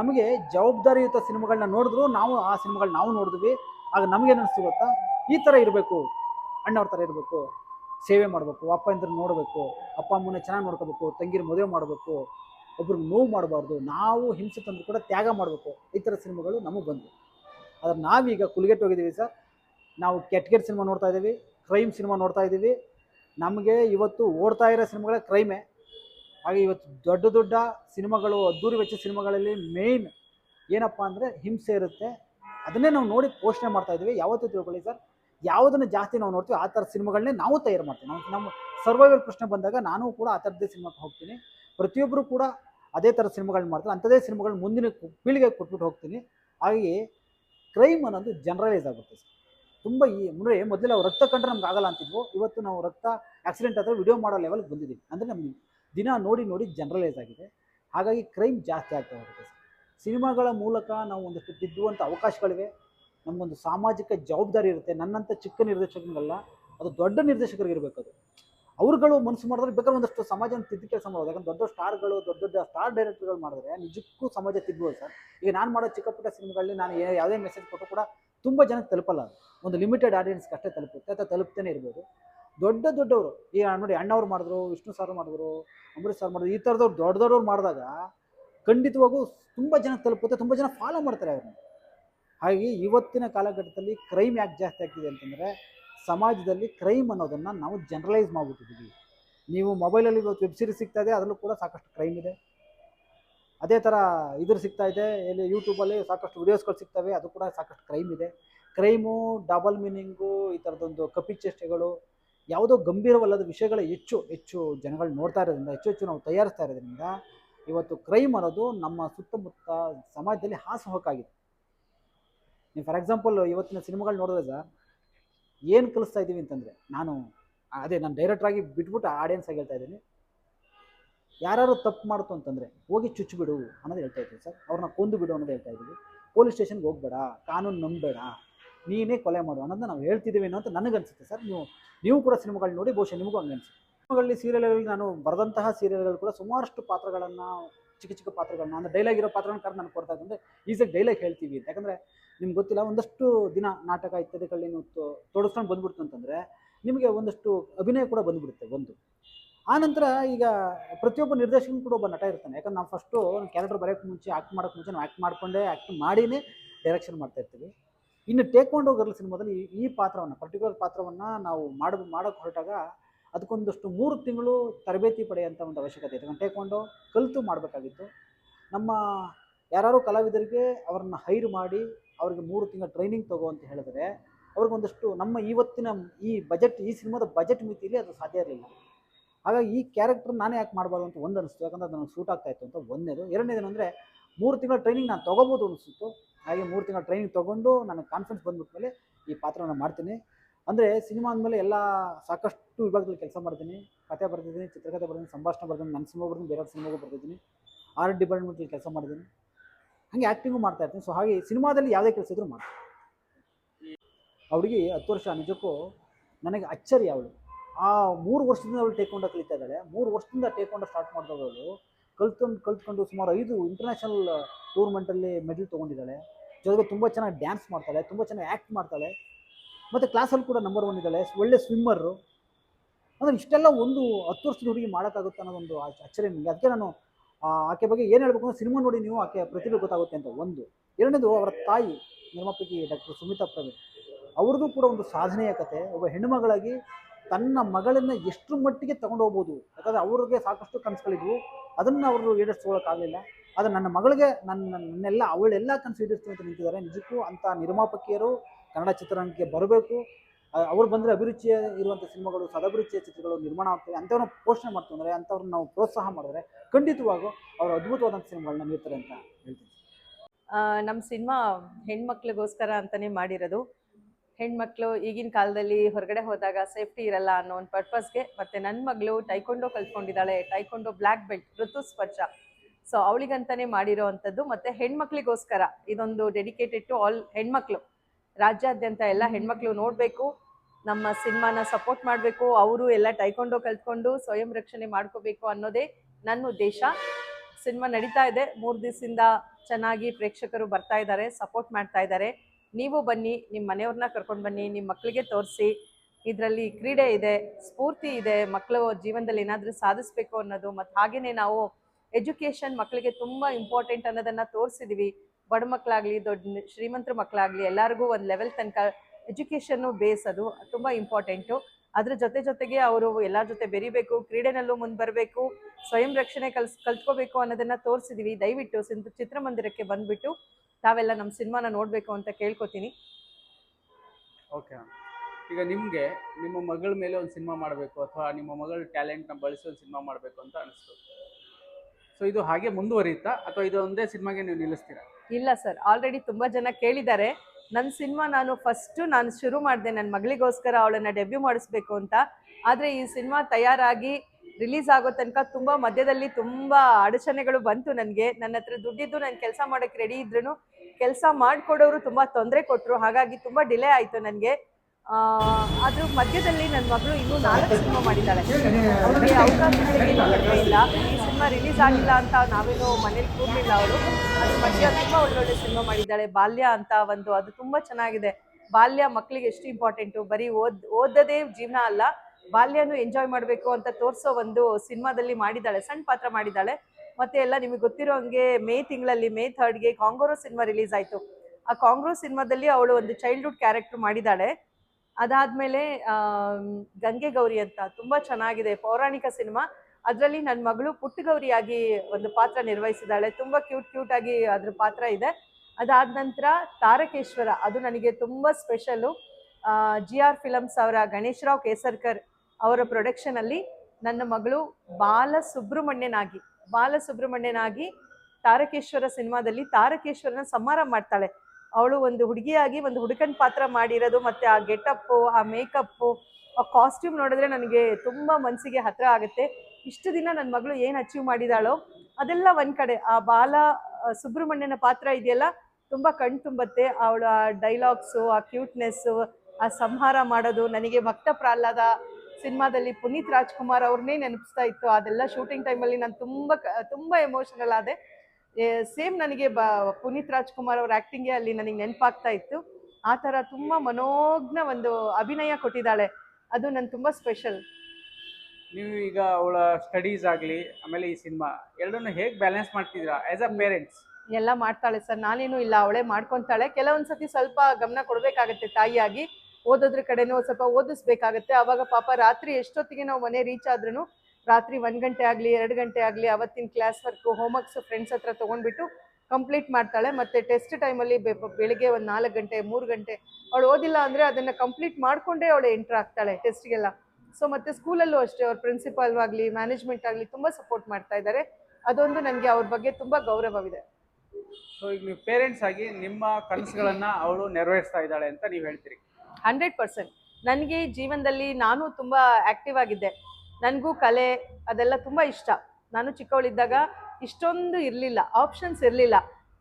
ನಮಗೆ ಜವಾಬ್ದಾರಿಯುತ ಸಿನಿಮಾಗಳನ್ನ ನೋಡಿದ್ರು, ನಾವು ಆ ಸಿನಿಮಾಗಳು ನಾವು ನೋಡಿದ್ವಿ. ಆಗ ನಮಗೇನು ಅನಿಸ್ತು ಗೊತ್ತಾ? ಈ ಥರ ಇರಬೇಕು, ಅಣ್ಣವ್ರ ಥರ ಇರಬೇಕು. ಸೇವೆ ಮಾಡಬೇಕು, ಅಪ್ಪ ಇಂದ್ರೆ ನೋಡಬೇಕು, ಅಪ್ಪ ಅಮ್ಮನ ಚೆನ್ನಾಗಿ ನೋಡ್ಕೋಬೇಕು, ತಂಗಿರ ಮದುವೆ ಮಾಡಬೇಕು ಒಬ್ರಿಗೆ ನೋವು ಮಾಡಬಾರ್ದು, ನಾವು ಹಿಂಸೆ ತಂದು ಕೂಡ ತ್ಯಾಗ ಮಾಡಬೇಕು, ಈ ಥರ ಸಿನಿಮಾಗಳು ನಮಗೆ ಬಂದವು. ಆದರೆ ನಾವೀಗ ಕುಲಿಗೆಟ್ಟು ಹೋಗಿದ್ದೀವಿ ಸರ್, ನಾವು ಕೆಟ್ಟ ಕೆಟ್ಟ ಸಿನಿಮಾ ನೋಡ್ತಾ ಇದ್ದೀವಿ, ಕ್ರೈಮ್ ಸಿನಿಮಾ ನೋಡ್ತಾ ಇದ್ದೀವಿ, ನಮಗೆ ಇವತ್ತು ಓಡ್ತಾ ಇರೋ ಸಿನಿಮಾಗಳೇ ಕ್ರೈಮೇ. ಹಾಗೆ ಇವತ್ತು ದೊಡ್ಡ ದೊಡ್ಡ ಸಿನಿಮಾಗಳು, ಅದ್ದೂರಿ ವೆಚ್ಚ ಸಿನಿಮಾಗಳಲ್ಲಿ ಮೇಯ್ನ್ ಏನಪ್ಪ ಅಂದರೆ ಹಿಂಸೆ ಇರುತ್ತೆ. ಅದನ್ನೇ ನಾವು ನೋಡಿ ಪೋಷಣೆ ಮಾಡ್ತಾ ಇದ್ದೀವಿ. ಯಾವತ್ತೂ ತಿಳ್ಕೊಳ್ಳಿ ಸರ್ ಯಾವುದನ್ನು ಜಾಸ್ತಿ ನಾವು ನೋಡ್ತೀವಿ ಆ ಥರ ಸಿನಿಮಾಗಳನ್ನೇ ನಾವು ತಯಾರು ಮಾಡ್ತೀವಿ. ನಾವು ನಮ್ಮ ಸರ್ವೈವಲ್ ಪ್ರಶ್ನೆ ಬಂದಾಗ ನಾನು ಕೂಡ ಆ ಥರದ್ದೇ ಸಿನಿಮಾಕ್ಕೆ ಹೋಗ್ತೀನಿ. ಪ್ರತಿಯೊಬ್ಬರು ಕೂಡ ಅದೇ ಥರ ಸಿನಿಮಾಗಳನ್ನ ಮಾಡ್ತಾರೆ. ಅಂಥದ್ದೇ ಸಿನಿಮಾಗಳನ್ನ ಮುಂದಿನ ಪೀಳಿಗೆ ಕೊಟ್ಬಿಟ್ಟು ಹೋಗ್ತೀನಿ. ಹಾಗೆಯೇ ಕ್ರೈಮ್ ಅನ್ನೋದು ಜನರಲೈಸ್ ಆಗುತ್ತೆ ಸರ್. ತುಂಬ ಈ, ಅಂದರೆ ಮೊದಲು ನಾವು ರಕ್ತ ಕಂಡ್ರೆ ನಮ್ಗೆ ಆಗಲ್ಲ ಅಂತಿದ್ವು. ಇವತ್ತು ನಾವು ರಕ್ತ ಆಕ್ಸಿಡೆಂಟ್ ಆದರೆ ವಿಡಿಯೋ ಮಾಡೋ ಲೆವೆಲ್ಗೆ ಬಂದಿದ್ದೀವಿ ಅಂದರೆ ನಮ್ಗೆ ದಿನ ನೋಡಿ ನೋಡಿ ಜನರಲೈಸ್ ಆಗಿದೆ. ಹಾಗಾಗಿ ಕ್ರೈಮ್ ಜಾಸ್ತಿ ಆಗ್ತಾ ಹೋಗುತ್ತೆ ಸಿನಿಮಾಗಳ ಮೂಲಕ ನಾವು ಒಂದಷ್ಟು ತಿದ್ದುವಂಥ ಅವಕಾಶಗಳಿವೆ. ನಮಗೊಂದು ಸಾಮಾಜಿಕ ಜವಾಬ್ದಾರಿ ಇರುತ್ತೆ. ನನ್ನಂಥ ಚಿಕ್ಕ ನಿರ್ದೇಶಕನಿಗಲ್ಲ, ಅದು ದೊಡ್ಡ ನಿರ್ದೇಶಕರಿಗಿರ್ಬೇಕು ಅದು. ಅವ್ರುಗಳು ಮನಸ್ಸು ಮಾಡಿದ್ರೆ ಬೇಕಾದ್ರೆ ಒಂದಷ್ಟು ಸಮಾಜನ ತಿದ್ದು ಕೆಲಸ ಮಾಡೋದು. ಯಾಕಂದ್ರೆ ದೊಡ್ಡ ಸ್ಟಾರ್ಗಳು, ದೊಡ್ಡ ದೊಡ್ಡ ಸ್ಟಾರ್ ಡೈರೆಕ್ಟರ್ಗಳು ಮಾಡಿದ್ರೆ ನಿಜಕ್ಕೂ ಸಮಾಜ ತಿದ್ಬೋದು ಸರ್. ಈಗ ನಾನು ಮಾಡೋ ಚಿಕ್ಕ ಪುಟ್ಟ ಸಿನಿಮಾಗಳಲ್ಲಿ ನಾನು ಯಾವುದೇ ಮೆಸೇಜ್ ಕೊಟ್ಟು ಕೂಡ ತುಂಬ ಜನಕ್ಕೆ ತಲುಪಲ್ಲ ಅದು. ಒಂದು ಲಿಮಿಟೆಡ್ ಆಡಿಯನ್ಸ್ಗೆ ಅಷ್ಟೇ ತಲುಪುತ್ತೆ. ಅಥವಾ ತಲುಪ್ತಾನೆ ಇರ್ಬೋದು. ದೊಡ್ಡ ದೊಡ್ಡವರು, ಈಗ ನೋಡಿ ಅಣ್ಣವ್ರು ಮಾಡಿದ್ರು, ವಿಷ್ಣು ಸಾರ್ ಮಾಡಿದ್ರು ಅಂಬರೀಶ್ ಸರ್ ಮಾಡಿದ್ರು, ಈ ಥರದವ್ರು ದೊಡ್ಡ ದೊಡ್ಡವ್ರು ಮಾಡಿದಾಗ ಖಂಡಿತವಾಗೂ ತುಂಬ ಜನ ತಲುಪುತ್ತೆ, ತುಂಬ ಜನ ಫಾಲೋ ಮಾಡ್ತಾರೆ ಅವ್ರನ್ನ. ಹಾಗೆ ಇವತ್ತಿನ ಕಾಲಘಟ್ಟದಲ್ಲಿ ಕ್ರೈಮ್ ಯಾಕೆ ಜಾಸ್ತಿ ಆಗ್ತಿದೆ ಅಂತಂದರೆ ಸಮಾಜದಲ್ಲಿ ಕ್ರೈಮ್ ಅನ್ನೋದನ್ನು ನಾವು ಜನರಲೈಸ್ ಮಾಡಿಬಿಟ್ಟಿದ್ದೀವಿ ನೀವು ಮೊಬೈಲಲ್ಲಿ ಇವತ್ತು ವೆಬ್ ಸೀರೀಸ್ ಸಿಗ್ತಾ ಇದೆ, ಅದರಲ್ಲೂ ಕೂಡ ಸಾಕಷ್ಟು ಕ್ರೈಮ್ ಇದೆ. ಅದೇ ಥರ ಇದ್ರ ಸಿಗ್ತಾ ಇದೆ, ಇಲ್ಲಿ ಯೂಟ್ಯೂಬಲ್ಲಿ ಸಾಕಷ್ಟು ವಿಡಿಯೋಸ್ಗಳು ಸಿಗ್ತವೆ, ಅದು ಕೂಡ ಸಾಕಷ್ಟು ಕ್ರೈಮ್ ಇದೆ. ಕ್ರೈಮು ಡಬಲ್ ಮೀನಿಂಗು ಈ ಥರದೊಂದು ಕಪಿಚೇಷ್ಟೆಗಳು ಯಾವುದೋ ಗಂಭೀರವಲ್ಲದ ವಿಷಯಗಳ ಹೆಚ್ಚು ಹೆಚ್ಚು ಜನಗಳು ನೋಡ್ತಾ ಇರೋದ್ರಿಂದ, ಹೆಚ್ಚು ಹೆಚ್ಚು ನಾವು ತಯಾರಿಸ್ತಾ ಇರೋದ್ರಿಂದ, ಇವತ್ತು ಕ್ರೈಮ್ ಅನ್ನೋದು ನಮ್ಮ ಸುತ್ತಮುತ್ತ ಸಮಾಜದಲ್ಲಿ ಹಾಸುಹೊಕ್ಕಾಗಿದೆ. ನೀವು ಫಾರ್ ಎಕ್ಸಾಂಪಲ್ ಇವತ್ತಿನ ಸಿನಿಮಾಗಳು ನೋಡಿದ್ರೆ ಏನು ಕಲಿಸ್ತಾ ಇದ್ದೀವಿ ಅಂತಂದರೆ, ನಾನು ಅದೇ ನಾನು ಡೈರೆಕ್ಟ್ರಾಗಿ ಬಿಟ್ಬಿಟ್ಟು ಆಡಿಯನ್ಸ್ ಆಗಿ ಹೇಳ್ತಾ ಇದ್ದೀನಿ. ಯಾರು ತಪ್ಪು ಮಾಡ್ತು ಅಂತಂದರೆ, ಹೋಗಿ ಚುಚ್ಚಿಬಿಡು ಅನ್ನೋದು ಹೇಳ್ತಾ ಇದ್ದೀನಿ ಸರ್. ಅವ್ರನ್ನ ಕೊಂದು ಬಿಡು ಅನ್ನೋದು ಹೇಳ್ತಾ ಇದ್ದೀವಿ ಪೊಲೀಸ್ ಸ್ಟೇಷನ್ಗೆ ಹೋಗ್ಬೇಡ, ಕಾನೂನು ನಂಬೇಡ ನೀನೇ ಕೊಲೆ ಮಾಡು ಅನ್ನೋದನ್ನ ನಾವು ಹೇಳ್ತಿದ್ದೀವಿ ಅನ್ನೋ ಅಂತ ನನಗನ್ಸುತ್ತೆ ಸರ್. ನೀವು ನೀವು ಕೂಡ ಸಿನಿಮಾಗಳು ನೋಡಿ ಬಹುಶಃ ನಿಮಗೂ ಹಂಗೆ ಅನಿಸುತ್ತೆ. ಸಿನಿಮಾಗಳಲ್ಲಿ ಸೀರಿಯಲ್ಗಳಲ್ಲಿ ನಾನು ಬರೆದಂತಹ ಸೀರಿಯಲ್ಗಳು ಕೂಡ ಸುಮಾರಷ್ಟು ಪಾತ್ರಗಳನ್ನು ಚಿಕ್ಕ ಚಿಕ್ಕ ಪಾತ್ರಗಳನ್ನ, ಅಂದರೆ ಡೈಲಾಗ್ ಇರೋ ಪಾತ್ರಗಳನ್ನ ಕರೆದು ನಾನು ಕೊಡ್ತಾ ಇದ್ದಂದ್ರೆ ಈಸಿಯಾಗಿ ಡೈಲಾಗ್ ಹೇಳ್ತೀವಿ ಅಂತ. ಯಾಕಂದರೆ ನಿಮ್ಗೆ ಗೊತ್ತಿಲ್ಲ, ಒಂದಷ್ಟು ದಿನ ನಾಟಕ ಇತ್ಯಾದಿಗಳು ನೀವು ತೋಡಿಸ್ಕೊಂಡು ಬಂದ್ಬಿಡ್ತು ಅಂತಂದರೆ ನಿಮಗೆ ಒಂದಷ್ಟು ಅಭಿನಯ ಕೂಡ ಬಂದ್ಬಿಡುತ್ತೆ ಒಂದು. ಆನಂತರ ಈಗ ಪ್ರತಿಯೊಬ್ಬ ನಿರ್ದೇಶಕನು ಕೂಡ ಒಬ್ಬ ನಟ ಇರ್ತಾನೆ. ಯಾಕಂದ್ರೆ ನಾವು ಫಸ್ಟು ಕ್ಯಾರೆಕ್ಟರ್ ಬರೋಕ್ಕೆ ಮುಂಚೆ ಆ್ಯಕ್ಟ್ ಮಾಡೋಕ್ಕೆ ಮುಂಚೆ ನಾವು ಆ್ಯಕ್ಟ್ ಮಾಡಿಕೊಂಡೇ ಆ್ಯಕ್ಟ್ ಮಾಡಿನೇ ಡೈರೆಕ್ಷನ್ ಮಾಡ್ತಾ ಇರ್ತೀವಿ. ಇನ್ನು ಟೇಕ್ಕೊಂಡು ಗರ್ಲ್ ಸಿನಿಮಾದಲ್ಲಿ ಈ ಪಾತ್ರವನ್ನು ಪರ್ಟಿಕ್ಯುಲರ್ ಪಾತ್ರವನ್ನು ನಾವು ಮಾಡ ಮಾಡೋಕ್ಕೆ ಹೊರಟಾಗ ಅದಕ್ಕೊಂದಷ್ಟು ಮೂರು ತಿಂಗಳು ತರಬೇತಿ ಪಡೆಯುವಂಥ ಒಂದು ಅವಶ್ಯಕತೆ ಇದೆ. ಟೇಕ್ಕೊಂಡು ಕಲಿತು ಮಾಡಬೇಕಾಗಿತ್ತು. ನಮ್ಮ ಯಾರು ಕಲಾವಿದರಿಗೆ ಅವ್ರನ್ನ ಹೈರ್ ಮಾಡಿ ಅವ್ರಿಗೆ ಮೂರು ತಿಂಗಳ ಟ್ರೈನಿಂಗ್ ತಗೋ ಅಂತ ಹೇಳಿದ್ರೆ ಅವ್ರಿಗೊಂದಷ್ಟು ನಮ್ಮ ಇವತ್ತಿನ ಈ ಬಜೆಟ್, ಈ ಸಿನಿಮಾದ ಬಜೆಟ್ ಮಿತಿಯಲ್ಲಿ ಅದು ಸಾಧ್ಯ ಇರಲಿಲ್ಲ. ಹಾಗಾಗಿ ಈ ಕ್ಯಾರೆಕ್ಟರ್ ನಾನೇ ಯಾಕೆ ಮಾಡಬಾರ್ದು ಅಂತ ಒಂದು ಅನಿಸ್ತು ಯಾಕಂದ್ರೆ ಅದು ನನಗೆ ಸೂಟ್ ಆಗ್ತಾ ಇತ್ತು ಅಂತ ಒಂದೇದು ಎರಡನೇದು ಅಂದರೆ ಮೂರು ತಿಂಗಳ ಟ್ರೈನಿಂಗ್ ನಾನು ತೊಗೋಬೋದು ಅನಿಸ್ತು ಹಾಗೆ ಮೂರು ತಿಂಗಳ ಟ್ರೈನಿಂಗ್ ತೊಗೊಂಡು ನನಗೆ ಕಾನ್ಫಿಡೆನ್ಸ್ ಬಂದ್ಬಿಟ್ಮೇಲೆ ಈ ಪಾತ್ರವನ್ನು ಮಾಡ್ತೀನಿ. ಅಂದರೆ ಸಿನಿಮಾ ಅಂದಮೇಲೆ ಎಲ್ಲ ಸಾಕಷ್ಟು ವಿಭಾಗದಲ್ಲಿ ಕೆಲಸ ಮಾಡ್ತೀನಿ. ಕತೆ ಬರ್ತಿದ್ದೀನಿ ಚಿತ್ರಕಥೆ ಬರ್ತೀನಿ ಸಂಭಾಷಣೆ ಬರ್ತೀನಿ ನನ್ನ ಸಿನಿಮಾ ಬರ್ತೀನಿ ಬೇರೆ ಸಿನಿಮಾಗೂ ಬರ್ತಿದ್ದೀನಿ ಆರ್ಟ್ ಡಿಪಾರ್ಟ್ಮೆಂಟಲ್ಲಿ ಕೆಲಸ ಮಾಡಿದ್ದೀನಿ ಹಾಗೆ ಆ್ಯಕ್ಟಿಂಗು ಮಾಡ್ತಾ ಇರ್ತೀನಿ. ಸೊ ಹಾಗೆ ಸಿನಿಮಾದಲ್ಲಿ ಯಾವುದೇ ಕೆಲಸ ಇದ್ರೂ ಮಾಡ್ತೀನಿ. ಅವಳಿಗೆ ಹತ್ತು ವರ್ಷ, ನಿಜಕ್ಕೂ ನನಗೆ ಅಚ್ಚರಿ ಅವಳು. ಆ ಮೂರು ವರ್ಷದಿಂದ ಅವಳು ಟೇಕೊಂಡ ಕಲಿತಾ ಇದ್ದಾಳೆ. ಮೂರು ವರ್ಷದಿಂದ ಟೇಕೊಂಡ ಸ್ಟಾರ್ಟ್ ಮಾಡಿದವಳು ಕಲ್ತ್ಕೊಂಡು ಕಲ್ತ್ಕೊಂಡು ಸುಮಾರು ಐದು ಇಂಟರ್ನ್ಯಾಷನಲ್ ಟೂರ್ನಮೆಂಟಲ್ಲಿ ಮೆಡಲ್ ತೊಗೊಂಡಿದ್ದಾಳೆ. ಜೊತೆಗೆ ತುಂಬ ಚೆನ್ನಾಗಿ ಡ್ಯಾನ್ಸ್ ಮಾಡ್ತಾಳೆ, ತುಂಬ ಚೆನ್ನಾಗಿ ಆ್ಯಕ್ಟ್ ಮಾಡ್ತಾಳೆ. ಮತ್ತು ಕ್ಲಾಸಲ್ಲಿ ಕೂಡ ನಂಬರ್ ಒನ್ ಇದ್ದಾಳೆ, ಒಳ್ಳೆ ಸ್ವಿಮ್ಮರು ಅಂದರೆ ಇಷ್ಟೆಲ್ಲ ಒಂದು ಹತ್ತು ವರ್ಷದ ಹುಡುಗಿ ಮಾಡೋಕ್ಕಾಗುತ್ತೆ ಅನ್ನೋದೊಂದು ಅಚ್ಚರಿ ನನಗೆ. ಅದಕ್ಕೆ ನಾನು ಆಕೆ ಬಗ್ಗೆ ಏನು ಹೇಳಬೇಕು ಅಂದರೆ ಸಿನಿಮಾ ನೋಡಿ ನೀವು ಆಕೆ ಪ್ರತಿಭೆ ಗೊತ್ತಾಗುತ್ತೆ ಅಂತ. ಒಂದು. ಎರಡನೇದು ಅವರ ತಾಯಿ, ನಿರ್ಮಾಪಕಿ ಡಾಕ್ಟರ್ ಸುಮಿತಾ ಪ್ರವೀಣ್. ಅವ್ರದ್ದು ಕೂಡ ಒಂದು ಸಾಧನೆಯ ಕತೆ. ಒಬ್ಬ ಹೆಣ್ಣುಮಗಳಾಗಿ ತನ್ನ ಮಗಳನ್ನ ಎಷ್ಟು ಮಟ್ಟಿಗೆ ತಗೊಂಡು ಹೋಗ್ಬೋದು ಯಾಕಂದರೆ ಅವ್ರಿಗೆ ಸಾಕಷ್ಟು ಕನಸುಗಳಿದ್ವು. ಅದನ್ನು ಅವರು ಈಡೇರಿಸ್ಕೊಳ್ಳೋಕ್ಕಾಗಲಿಲ್ಲ ಆದರೆ ನನ್ನ ಮಗಳಿಗೆ ನನ್ನ ನನ್ನೆಲ್ಲ ಅವಳೆಲ್ಲ ಕನಸು ಈಡೇರಿಸ್ತೀನಿ ಅಂತ ನಿಂತಿದ್ದಾರೆ. ನಿಜಕ್ಕೂ ಅಂಥ ನಿರ್ಮಾಪಕಿಯರು ಕನ್ನಡ ಚಿತ್ರರಂಗಕ್ಕೆ ಬರಬೇಕು. ಅವ್ರು ಬಂದರೆ ಅಭಿರುಚಿಯ ಇರುವಂಥ ಸಿನಿಮಾಗಳು, ಸದಭಿರುಚಿಯ ಚಿತ್ರಗಳು ನಿರ್ಮಾಣ ಆಗ್ತವೆ ಅಂಥವ್ರನ್ನ ಪೋಷಣೆ ಮಾಡ್ತಂದರೆ ಅಂಥವ್ರನ್ನ ನಾವು ಪ್ರೋತ್ಸಾಹ ಮಾಡಿದ್ರೆ ಖಂಡಿತವಾಗೂ ಅವರು ಅದ್ಭುತವಾದಂಥ ಸಿನಿಮಾಗಳನ್ನ ನೀಡ್ತಾರೆ ಅಂತ ಹೇಳ್ತೀನಿ. ನಮ್ಮ ಸಿನಿಮಾ ಹೆಣ್ಮಕ್ಳಿಗೋಸ್ಕರ ಅಂತಲೇ ಮಾಡಿರೋದು. ಹೆಣ್ಮಕ್ಳು ಈಗಿನ ಕಾಲದಲ್ಲಿ ಹೊರಗಡೆ ಹೋದಾಗ ಸೇಫ್ಟಿ ಇರಲ್ಲ ಅನ್ನೋ ಒಂದು ಪರ್ಪಸ್ಗೆ ಮತ್ತು ನನ್ನ ಮಗಳು taekwondo ಕಲ್ತ್ಕೊಂಡಿದ್ದಾಳೆ, taekwondo black belt, Rutusparsha. So ಅವಳಿಗಂತಲೇ ಮಾಡಿರೋ ಅಂಥದ್ದು ಮತ್ತು ಹೆಣ್ಮಕ್ಳಿಗೋಸ್ಕರ ಇದೊಂದು ಡೆಡಿಕೇಟೆಡ್ ಟು ಆಲ್ ಹೆಣ್ಮಕ್ಳು. ರಾಜ್ಯಾದ್ಯಂತ ಎಲ್ಲ ಹೆಣ್ಮಕ್ಳು ನೋಡಬೇಕು ನಮ್ಮ ಸಿನಿಮಾನ ಸಪೋರ್ಟ್ ಮಾಡಬೇಕು ಅವರು ಎಲ್ಲ ಟೈಕೊಂಡೋ ಕಲ್ತ್ಕೊಂಡು ಸ್ವಯಂ ರಕ್ಷಣೆ ಮಾಡ್ಕೋಬೇಕು ಅನ್ನೋದೇ ನನ್ನ ಉದ್ದೇಶ. ಸಿನಿಮಾ ನಡೀತಾ ಇದೆ ಮೂರು ದಿವಸದಿಂದ ಚೆನ್ನಾಗಿ ಪ್ರೇಕ್ಷಕರು ಬರ್ತಾ ಇದ್ದಾರೆ ಸಪೋರ್ಟ್ ಮಾಡ್ತಾ ಇದ್ದಾರೆ. ನೀವು ಬನ್ನಿ ನಿಮ್ಮ ಮನೆಯವ್ರನ್ನ ಕರ್ಕೊಂಡು ಬನ್ನಿ ನಿಮ್ಮ ಮಕ್ಕಳಿಗೆ ತೋರಿಸಿ. ಇದರಲ್ಲಿ ಕ್ರೀಡೆ ಇದೆ ಸ್ಫೂರ್ತಿ ಇದೆ ಮಕ್ಕಳು ಜೀವನದಲ್ಲಿ ಏನಾದರೂ ಸಾಧಿಸ್ಬೇಕು ಅನ್ನೋದು. ಮತ್ತು ಹಾಗೆಯೇ ನಾವು ಎಜುಕೇಷನ್ ಮಕ್ಕಳಿಗೆ ತುಂಬ ಇಂಪಾರ್ಟೆಂಟ್ ಅನ್ನೋದನ್ನು ತೋರಿಸಿದ್ವಿ. ಬಡ ಮಕ್ಕಳಾಗಲಿ ದೊಡ್ಡ ಶ್ರೀಮಂತರ ಮಕ್ಕಳಾಗಲಿ ಎಲ್ಲರಿಗೂ ಒಂದು ಲೆವೆಲ್ ತನಕ ಎಜುಕೇಷನ್ನು ಬೇಸ್ ಅದು, ತುಂಬ ಇಂಪಾರ್ಟೆಂಟು ಅದ್ರ ಜೊತೆ ಜೊತೆಗೆ ಅವರು ಎಲ್ಲರ ಜೊತೆ ಬೆರಿಬೇಕು, ಕ್ರೀಡೆನಲ್ಲೂ ಮುಂದೆ ಬರಬೇಕು, ಸ್ವಯಂ ರಕ್ಷಣೆ ಕಲ್ಸ್, ಕಲ್ತ್ಕೋಬೇಕು ಅನ್ನೋದನ್ನ ತೋರಿಸಿದ್ವಿ. ದಯವಿಟ್ಟು ಸಿಂಧು ಚಿತ್ರಮಂದಿರಕ್ಕೆ ಬಂದ್ಬಿಟ್ಟು ತಾವೆಲ್ಲ ನಮ್ಮ ಸಿನಿಮಾನ ನೋಡಬೇಕು ಅಂತ ಕೇಳ್ಕೊತೀನಿ. ಓಕೆ. ಈಗ ನಿಮಗೆ ನಿಮ್ಮ ಮಗಳ ಮೇಲೆ ಒಂದು ಸಿನಿಮಾ ಮಾಡಬೇಕು, ಅಥವಾ ನಿಮ್ಮ ಮಗಳ ಟ್ಯಾಲೆಂಟ್ನ ಬಳಸಿ ಒಂದು ಸಿನಿಮಾ ಮಾಡಬೇಕು ಅಂತ ಅನಿಸ್ತು. ಸೊ ಇದು ಹಾಗೆ ಮುಂದುವರಿಯುತ್ತಾ? ಅಥವಾ ಇದು ಒಂದೇ ಸಿನಿಮಾಗೆ ನೀವು ನಿಲ್ಲಿಸ್ತೀರಾ? ಇಲ್ಲ ಸರ್ ಆಲ್ರೆಡಿ ತುಂಬಾ ಜನ ಕೇಳಿದ್ದಾರೆ. ನನ್ನ ಸಿನಿಮಾ ನಾನು ಫಸ್ಟ್ ನಾನು ಶುರು ಮಾಡಿದೆ ನನ್ನ ಮಗಳಿಗೋಸ್ಕರ ಅವಳನ್ನ ಡೆಬ್ಯೂ ಮಾಡಿಸ್ಬೇಕು ಅಂತ. ಆದ್ರೆ ಈ ಸಿನಿಮಾ ತಯಾರಾಗಿ ರಿಲೀಸ್ ಆಗೋ ತನಕ ತುಂಬಾ ಮಧ್ಯದಲ್ಲಿ ತುಂಬಾ ಅಡಚಣೆಗಳು ಬಂತು ನನಗೆ. ನನ್ನ ಹತ್ರ ದುಡ್ಡಿದ್ದು ನಾನು ಕೆಲಸ ಮಾಡೋಕ್ಕೆ ರೆಡಿ ಇದ್ರೂ ಕೆಲಸ ಮಾಡ್ಕೊಡೋರು ತುಂಬಾ ತೊಂದರೆ ಕೊಟ್ರು. ಹಾಗಾಗಿ ತುಂಬಾ ಡಿಲೇ ಆಯ್ತು ನನಗೆ. ಅದ್ರ ಮಧ್ಯದಲ್ಲಿ ನನ್ನ ಮಗಳು ಇನ್ನೂ ನಾಲ್ಕು ಸಿನಿಮಾ ಮಾಡಿದ್ದಾಳೆ. ಇಲ್ಲ ಈ ಸಿನಿಮಾ ರಿಲೀಸ್ ಆಗಿಲ್ಲ ಅಂತ ನಾವೇನು ಮನೇಲಿ ಕೂರ್ಲಿಲ್ಲ ಅವಳು ಅದು ಮಧ್ಯ ತುಂಬ ಒಳ್ಳೊಳ್ಳೆ ಸಿನಿಮಾ ಮಾಡಿದ್ದಾಳೆ. ಬಾಲ್ಯ ಅಂತ ಒಂದು, ಅದು ತುಂಬ ಚೆನ್ನಾಗಿದೆ. ಬಾಲ್ಯ ಮಕ್ಕಳಿಗೆ ಎಷ್ಟು ಇಂಪಾರ್ಟೆಂಟು ಬರೀ ಓದ್, ಓದದೇ ಜೀವನ ಅಲ್ಲ, ಬಾಲ್ಯನೂ ಎಂಜಾಯ್ ಮಾಡಬೇಕು ಅಂತ ತೋರಿಸೋ ಒಂದು ಸಿನಿಮಾದಲ್ಲಿ ಮಾಡಿದ್ದಾಳೆ, ಸಣ್ಣ ಪಾತ್ರ ಮಾಡಿದ್ದಾಳೆ. ಮತ್ತೆ ಎಲ್ಲ ನಿಮಗೆ ಗೊತ್ತಿರೋ ಹಂಗೆ ಮೇ ತಿಂಗಳಲ್ಲಿ, ಮೇ ಥರ್ಡ್ಗೆ ಕಾಂಗ್ರೋ ಸಿನಿಮಾ ರಿಲೀಸ್ ಆಯಿತು. ಆ ಕಾಂಗ್ರೋ ಸಿನಿಮಾದಲ್ಲಿ ಅವಳು ಒಂದು ಚೈಲ್ಡ್ಹುಡ್ ಕ್ಯಾರೆಕ್ಟರ್ ಮಾಡಿದ್ದಾಳೆ. ಅದಾದಮೇಲೆ ಗಂಗೆ ಗೌರಿ ಅಂತ, ತುಂಬ ಚೆನ್ನಾಗಿದೆ, ಪೌರಾಣಿಕ ಸಿನಿಮಾ. ಅದರಲ್ಲಿ ನನ್ನ ಮಗಳು ಪುಟ್ಟಗೌರಿಯಾಗಿ ಒಂದು ಪಾತ್ರ ನಿರ್ವಹಿಸಿದ್ದಾಳೆ. ತುಂಬ ಕ್ಯೂಟ್ ಆಗಿ ಅದ್ರ ಪಾತ್ರ ಇದೆ. ಅದಾದ ನಂತರ ತಾರಕೇಶ್ವರ, ಅದು ನನಗೆ ತುಂಬ ಸ್ಪೆಷಲು. ಜಿ ಆರ್ ಫಿಲಮ್ಸ್ ಅವರ ಗಣೇಶರಾವ್ ಕೇಸರ್ಕರ್ ಅವರ ಪ್ರೊಡಕ್ಷನಲ್ಲಿ ನನ್ನ ಮಗಳು ಬಾಲ ಸುಬ್ರಹ್ಮಣ್ಯನಾಗಿ ಬಾಲ ಸುಬ್ರಹ್ಮಣ್ಯನಾಗಿ ತಾರಕೇಶ್ವರ ಸಿನಿಮಾದಲ್ಲಿ ತಾರಕೇಶ್ವರನ ಸಂಹಾರ ಮಾಡ್ತಾಳೆ. ಅವಳು ಒಂದು ಹುಡುಗಿಯಾಗಿ ಒಂದು ಹುಡುಗನ ಪಾತ್ರ ಮಾಡಿರೋದು, ಮತ್ತು ಆ ಗೆಟಪ್ಪು, ಆ ಮೇಕಪ್ಪು, ಆ ಕಾಸ್ಟ್ಯೂಮ್ ನೋಡಿದ್ರೆ ನನಗೆ ತುಂಬ ಮನಸ್ಸಿಗೆ ಹತ್ತಿರ ಆಗುತ್ತೆ. ಇಷ್ಟು ದಿನ ನನ್ನ ಮಗಳು ಏನು ಅಚೀವ್ ಮಾಡಿದಾಳೋ ಅದೆಲ್ಲ ಒಂದು ಕಡೆ. ಆ ಬಾಲ ಆ, ಸುಬ್ರಹ್ಮಣ್ಯನ ಪಾತ್ರ ಇದೆಯಲ್ಲ ತುಂಬ ಕಣ್ ತುಂಬತ್ತೆ. ಅವಳ ಡೈಲಾಗ್ಸು ಆ ಕ್ಯೂಟ್ನೆಸ್ಸು ಆ ಸಂಹಾರ ಮಾಡೋದು ನನಗೆ ಭಕ್ತ ಪ್ರಹ್ಲಾದ ಸಿನಿಮಾದಲ್ಲಿ ಪುನೀತ್ ರಾಜ್ಕುಮಾರ್ ಅವ್ರನ್ನೇ ನೆನಪಿಸ್ತಾ ಇತ್ತು. ಅದೆಲ್ಲ ಶೂಟಿಂಗ್ ಟೈಮಲ್ಲಿ ನಾನು ತುಂಬ ತುಂಬ ಎಮೋಷನಲ್ ಆದೆ. ಸೇಮ್ ನನಗೆ ಬ ಪುನೀತ್ ರಾಜ್ಕುಮಾರ್ ಅವ್ರ ಆ್ಯಕ್ಟಿಂಗೇ ಅಲ್ಲಿ ನನಗೆ ನೆನಪಾಗ್ತಾ ಇತ್ತು. ಆ ಥರ ತುಂಬ ಮನೋಜ್ಞ ಒಂದು ಅಭಿನಯ ಕೊಟ್ಟಿದ್ದಾಳೆ. ಅದು ನನ್ನ ತುಂಬ ಸ್ಪೆಷಲ್ ನೀವು ಈಗ ಅವಳ ಸ್ಟಡೀಸ್ ಆಗಲಿ, ಆಮೇಲೆ ಈ ಸಿನಿಮಾ ಎರಡನ್ನು ಹೇಗೆ ಬ್ಯಾಲೆನ್ಸ್ ಮಾಡ್ತಿದ್ದೀರಾ ಆ್ಯಸ್ ಅ ಪೇರೆಂಟ್ಸ್ ಎಲ್ಲ ಮಾಡ್ತಾಳೆ ಸರ್, ನಾನೇನು ಇಲ್ಲ, ಅವಳೇ ಮಾಡ್ಕೊತಾಳೆ. ಕೆಲವೊಂದು ಸತಿ ಸ್ವಲ್ಪ ಗಮನ ಕೊಡಬೇಕಾಗತ್ತೆ ತಾಯಿಯಾಗಿ. ಓದೋದ್ರ ಕಡೆನೂ ಸ್ವಲ್ಪ ಓದಿಸ್ಬೇಕಾಗತ್ತೆ. ಅವಾಗ ಪಾಪ ರಾತ್ರಿ ಎಷ್ಟೊತ್ತಿಗೆ ನಾವು ಮನೆ ರೀಚ್ ಆದ್ರೂ ರಾತ್ರಿ ಒಂದು ಗಂಟೆ ಆಗಲಿ, ಎರಡು ಗಂಟೆ ಆಗಲಿ, ಅವತ್ತಿನ ಕ್ಲಾಸ್ ವರ್ಕು ಹೋಮ್ವರ್ಕ್ಸ್ ಫ್ರೆಂಡ್ಸ್ ಹತ್ರ ತೊಗೊಂಡ್ಬಿಟ್ಟು ಕಂಪ್ಲೀಟ್ ಮಾಡ್ತಾಳೆ. ಮತ್ತು ಟೆಸ್ಟ್ ಟೈಮಲ್ಲಿ ಬೆಳಿಗ್ಗೆ ಒಂದು ನಾಲ್ಕು ಗಂಟೆ, ಮೂರು ಗಂಟೆ, ಅವಳು ಓದಿಲ್ಲ ಅಂದರೆ ಅದನ್ನು ಕಂಪ್ಲೀಟ್ ಮಾಡಿಕೊಂಡೇ ಅವಳು ಎಂಟ್ರ್ ಆಗ್ತಾಳೆ ಟೆಸ್ಟ್ಗೆಲ್ಲ ಸೊ ಮತ್ತೆ ಸ್ಕೂಲಲ್ಲೂ ಅಷ್ಟೇ ಅವ್ರ ಪ್ರಿನ್ಸಿಪಾಲ್ ಆಗಲಿ ಮ್ಯಾನೇಜ್ಮೆಂಟ್ ಆಗಲಿ ತುಂಬ ಸಪೋರ್ಟ್ ಮಾಡ್ತಾ ಇದ್ದಾರೆ. ಅದೊಂದು ನನಗೆ ಅವ್ರ ಬಗ್ಗೆ ತುಂಬ ಗೌರವವಿದೆ. ಸೊ ಈಗ ನೀವು ಪೇರೆಂಟ್ಸ್ ಆಗಿ ನಿಮ್ಮ ಕನಸುಗಳನ್ನು ಅವಳು ನೆರವೇರಿಸ್ತಾ ಇದ್ದಾಳೆ ಅಂತ ನೀವು ಹೇಳ್ತೀರಿ. Hundred percent. ನನಗೆ ಜೀವನದಲ್ಲಿ ನಾನು ತುಂಬ ಆ್ಯಕ್ಟಿವ್ ಆಗಿದ್ದೆ. ನನಗೂ ಕಲೆ ಅದೆಲ್ಲ ತುಂಬ ಇಷ್ಟ. ನಾನು ಚಿಕ್ಕವಳಿದ್ದಾಗ ಇಷ್ಟೊಂದು ಇರಲಿಲ್ಲ ಆಪ್ಷನ್ಸ್ ಇರಲಿಲ್ಲ.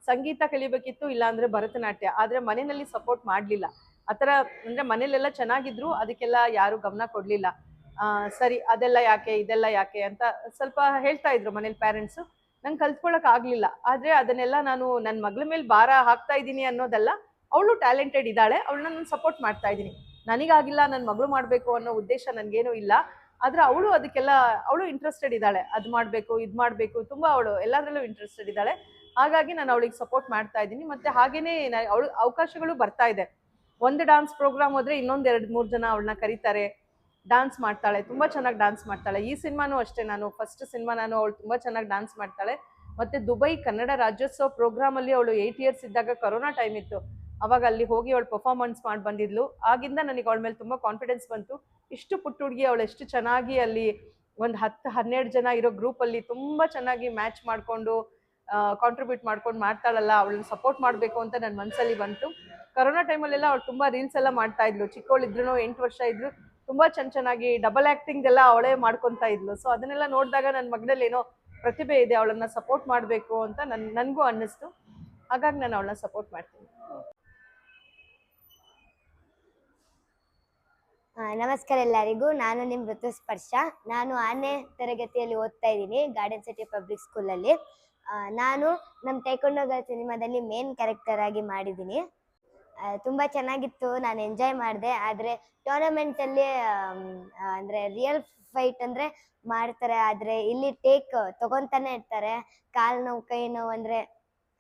ಸಂಗೀತ ಕಲಿಬೇಕಿತ್ತು ಇಲ್ಲಾಂದರೆ ಭರತನಾಟ್ಯ. ಆದರೆ ಮನೆಯಲ್ಲಿ ಸಪೋರ್ಟ್ ಮಾಡಲಿಲ್ಲ. ಆ ಥರ ಅಂದರೆ ಮನೇಲೆಲ್ಲ ಚೆನ್ನಾಗಿದ್ರು, ಅದಕ್ಕೆಲ್ಲ ಯಾರು ಗಮನ ಕೊಡಲಿಲ್ಲ. ಸರಿ, ಅದೆಲ್ಲ ಯಾಕೆ, ಇದೆಲ್ಲ ಯಾಕೆ ಅಂತ ಸ್ವಲ್ಪ ಹೇಳ್ತಾ ಇದ್ರು ಮನೇಲಿ ಪ್ಯಾರೆಂಟ್ಸು ನಂಗೆ ಕಲ್ತ್ಕೊಳಕ್ ಆಗಲಿಲ್ಲ. ಆದರೆ ಅದನ್ನೆಲ್ಲ ನಾನು ನನ್ನ ಮಗಳ ಮೇಲೆ ಭಾರ ಹಾಕ್ತಾ ಇದ್ದೀನಿ ಅನ್ನೋದಲ್ಲ, ಅವಳು ಟ್ಯಾಲೆಂಟೆಡ್ ಇದ್ದಾಳೆ, ಅವಳನ್ನ ನಾನು ಸಪೋರ್ಟ್ ಮಾಡ್ತಾ ಇದ್ದೀನಿ. ನನಗಾಗಿಲ್ಲ ನನ್ನ ಮಗಳು ಮಾಡಬೇಕು ಅನ್ನೋ ಉದ್ದೇಶ ನನಗೇನೂ ಇಲ್ಲ. ಆದರೆ ಅವಳು ಅದಕ್ಕೆಲ್ಲ, ಅವಳು ಇಂಟ್ರೆಸ್ಟೆಡ್ ಇದ್ದಾಳೆ. ಅದು ಮಾಡಬೇಕು, ಇದು ಮಾಡಬೇಕು, ತುಂಬ ಅವಳು ಎಲ್ಲದರಲ್ಲೂ ಇಂಟ್ರೆಸ್ಟೆಡ್ ಇದ್ದಾಳೆ. ಹಾಗಾಗಿ ನಾನು ಅವಳಿಗೆ ಸಪೋರ್ಟ್ ಮಾಡ್ತಾ ಇದ್ದೀನಿ. ಮತ್ತು ಹಾಗೇನೇ ಅವಳು, ಅವಕಾಶಗಳು ಬರ್ತಾ ಇದೆ. ಒಂದು ಡಾನ್ಸ್ ಪ್ರೋಗ್ರಾಮ್ ಹೋದರೆ ಇನ್ನೊಂದು ಎರಡು ಮೂರು ಜನ ಅವಳನ್ನ ಕರೀತಾರೆ ಡಾನ್ಸ್ ಮಾಡ್ತಾಳೆ, ತುಂಬ ಚೆನ್ನಾಗಿ ಡಾನ್ಸ್ ಮಾಡ್ತಾಳೆ. ಈ ಸಿನಿಮಾನೂ ಅಷ್ಟೇ ನಾನು ಫಸ್ಟ್ ಸಿನಿಮಾ ನಾನು ಅವಳು ತುಂಬ ಚೆನ್ನಾಗಿ ಡಾನ್ಸ್ ಮಾಡ್ತಾಳೆ. ಮತ್ತು ದುಬೈ ಕನ್ನಡ ರಾಜ್ಯೋತ್ಸವ ಪ್ರೋಗ್ರಾಮಲ್ಲಿ ಅವಳು ಏಯ್ಟ್ ಇಯರ್ಸ್ ಇದ್ದಾಗ ಕೊರೋನಾ ಟೈಮ್ ಇತ್ತು. ಅವಾಗ ಅಲ್ಲಿ ಹೋಗಿ ಅವಳು ಪರ್ಫಾರ್ಮೆನ್ಸ್ ಮಾಡಿ ಬಂದಿದ್ಲು. ಆಗಿಂದ ನನಗೆ ಅವಳ ಮೇಲೆ ತುಂಬ ಕಾನ್ಫಿಡೆನ್ಸ್ ಬಂತು. ಇಷ್ಟು ಪುಟ್ಟ ಹುಡುಗಿ ಅವಳು ಎಷ್ಟು ಚೆನ್ನಾಗಿ ಅಲ್ಲಿ ಒಂದು ಹತ್ತು, ಹನ್ನೆರಡು ಜನ ಇರೋ ಗ್ರೂಪಲ್ಲಿ ತುಂಬ ಚೆನ್ನಾಗಿ ಮ್ಯಾಚ್ ಮಾಡಿಕೊಂಡು ಕಾಂಟ್ರಿಬ್ಯೂಟ್ ಮಾಡ್ಕೊಂಡು ಮಾಡ್ತಾಳಲ್ಲ, ಅವಳನ್ನ ಸಪೋರ್ಟ್ ಮಾಡಬೇಕು ಅಂತ ನನ್ನ ಮನಸ್ಸಲ್ಲಿ ಬಂತು. ಕರೋನಾ ಟೈಮಲ್ಲೆಲ್ಲ ಅವ್ಳು ತುಂಬ ರೀಲ್ಸ್ ಎಲ್ಲ ಮಾಡ್ತಾ ಇದ್ಲು. ಚಿಕ್ಕವಳಿದ್ರು ಎಂಟು ವರ್ಷ ಇದ್ರು ತುಂಬ ಚೆನ್ನ ಚೆನ್ನಾಗಿ ಡಬಲ್ ಆ್ಯಕ್ಟಿಂಗ್ ಎಲ್ಲ ಅವಳೇ ಮಾಡ್ಕೊತಾ ಇದ್ಲು. ಸೊ ಅದನ್ನೆಲ್ಲ ನೋಡಿದಾಗ ನನ್ನ ಮಗನಲ್ಲಿ ಏನೋ ಪ್ರತಿಭೆ ಇದೆ, ಅವಳನ್ನ ಸಪೋರ್ಟ್ ಮಾಡಬೇಕು ಅಂತ ನನ್, ನನಗೂ ಅನ್ನಿಸ್ತು. ಹಾಗಾಗಿ ನಾನು ಅವಳನ್ನ ಸಪೋರ್ಟ್ ಮಾಡ್ತೀನಿ. ನಮಸ್ಕಾರ ಎಲ್ಲರಿಗೂ. ನಾನು ನಿಮ್ಮ ಋತುಸ್ಪರ್ಶ. ನಾನು ಆನೇ ತರಗತಿಯಲ್ಲಿ ಓದ್ತಾ ಇದ್ದೀನಿ ಗಾರ್ಡನ್ ಸಿಟಿ ಪಬ್ಲಿಕ್ ಸ್ಕೂಲಲ್ಲಿ ನಾನು ನಮ್ಮ ಟೈಕೊಂಡೋಗ ಸಿನಿಮಾದಲ್ಲಿ ಮೇನ್ ಕ್ಯಾರೆಕ್ಟರ್ ಆಗಿ ಮಾಡಿದ್ದೀನಿ. ತುಂಬ ಚೆನ್ನಾಗಿತ್ತು. ನಾನು ಎಂಜಾಯ್ ಮಾಡಿದೆ. ಆದರೆ ಟೂರ್ನಮೆಂಟಲ್ಲಿ ಅಂದರೆ ರಿಯಲ್ ಫೈಟ್ ಅಂದರೆ ಮಾಡ್ತಾರೆ. ಆದರೆ ಇಲ್ಲಿ ಟೇಕ್ ತಗೊತಾನೆ ಇರ್ತಾರೆ. ಕಾಲು ನೋವು ಕೈ ನೋವು ಅಂದರೆ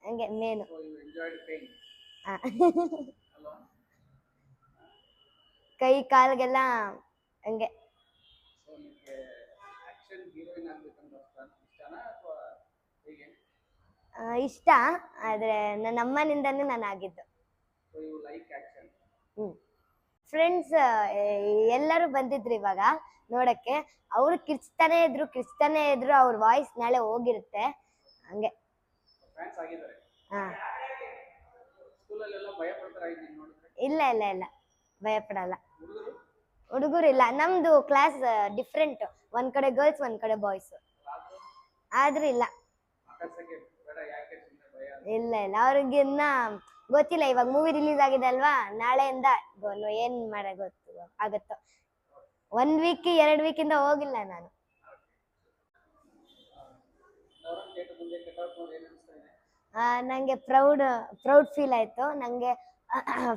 ಹಂಗೆ ಮೇನು ಕೈ ಕಾಲ್ಗೆಲ್ಲ ಹೇಗೆ. ಇಷ್ಟ. ಆದರೆ ನನ್ನ ಅಮ್ಮನಿಂದನೂ ನಾನು ಆಗಿದ್ದು. So you like action friends ಎಲ್ಲರೂ ಬಂದಿದ್ರು ಇವಾಗ ನೋಡಕ್ಕೆ. ಅವರು ಕಿರ್ಚ್ತಾನೆ ಇದ್ರು ಕಿರ್ಚ್ತಾನೆ ಇದ್ರು ಅವ್ರ ವಾಯ್ಸ್ ನಾಳೆ ಹೋಗಿರುತ್ತೆ. ಹಂಗೆ. ಹಾ. ಇಲ್ಲ ಇಲ್ಲ ಇಲ್ಲ ಭಯ ಪಡಲ್ಲ. ಹುಡುಗರು? ಹುಡುಗರು ಇಲ್ಲ. ನಮ್ದು ಕ್ಲಾಸ್ ಡಿಫ್ರೆಂಟ್ ಒಂದ್ ಕಡೆ ಗರ್ಲ್ಸ್ ಒಂದ್ ಕಡೆ ಬಾಯ್ಸ್ ಆದ್ರೂ? ಇಲ್ಲ. ಇಲ್ಲ ಇಲ್ಲ. ಅವ್ರಿಗೆ ಇನ್ನ ಗೊತ್ತಿಲ್ಲ, ಇವಾಗ ಮೂವಿ ರಿಲೀಸ್ ಆಗಿದೆ ಅಲ್ವಾ? ನಾಳೆಯಿಂದ ಏನ್ ಮಾಡ ಗೊತ್ತು, ಆಗತ್ತೋ? ಒಂದ್ ವೀಕ್ ಎರಡ್ ಇಂದ ಹೋಗಿಲ್ಲ ನಾನು. ನಂಗೆ ಪ್ರೌಡ್ ಪ್ರೌಡ್ ಫೀಲ್ ಆಯ್ತು. ನಂಗೆ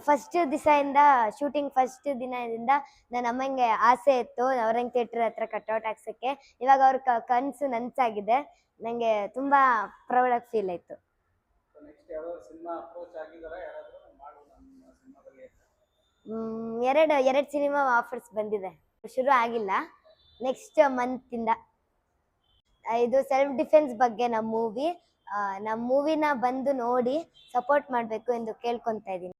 ಫಸ್ಟ್ ಇಂದ ಶೂಟಿಂಗ್ ಫಸ್ಟ್ ದಿನದಿಂದ ನನ್ನ ಅಮ್ಮಂಗೆ ಆಸೆ ಇತ್ತು. ಅವರಂಗ್ ಥಿಯೇಟರ್ ಹತ್ರ ಕಟ್ಔಟ್ ಹಾಕ್ಸಕ್ಕೆ ಇವಾಗ ಅವ್ರ ಕನ್ಸು ನನ್ಸಾಗಿದೆ. ನಂಗೆ ತುಂಬಾ ಪ್ರೌಡ್ ಆಗಿ ಫೀಲ್ ಆಯ್ತು. ನೆಕ್ಸ್ಟ್ ಯಾವ್ದಾದ್ರು ಸಿನಿಮಾ ಅಪ್ರೋಚ್ ಯಾರಾದ್ರೂ ನಮ್ಮ ಸಿನಿಮಾದಲ್ಲಿ ಎರಡು ಎರಡು ಸಿನಿಮಾ ಆಫರ್ಸ್ ಬಂದಿದೆ. ಶುರು ಆಗಿಲ್ಲ. ನೆಕ್ಸ್ಟ್ ಮಂತಿಂದ ಇದು. ಸೆಲ್ಫ್ ಡಿಫೆನ್ಸ್ ಬಗ್ಗೆ ನಮ್ಮ ಮೂವಿ ನಮ್ಮ ಮೂವಿನ ಬಂದು ನೋಡಿ ಸಪೋರ್ಟ್ ಮಾಡಬೇಕು ಎಂದು ಕೇಳ್ಕೊತಾ ಇದ್ದೀನಿ.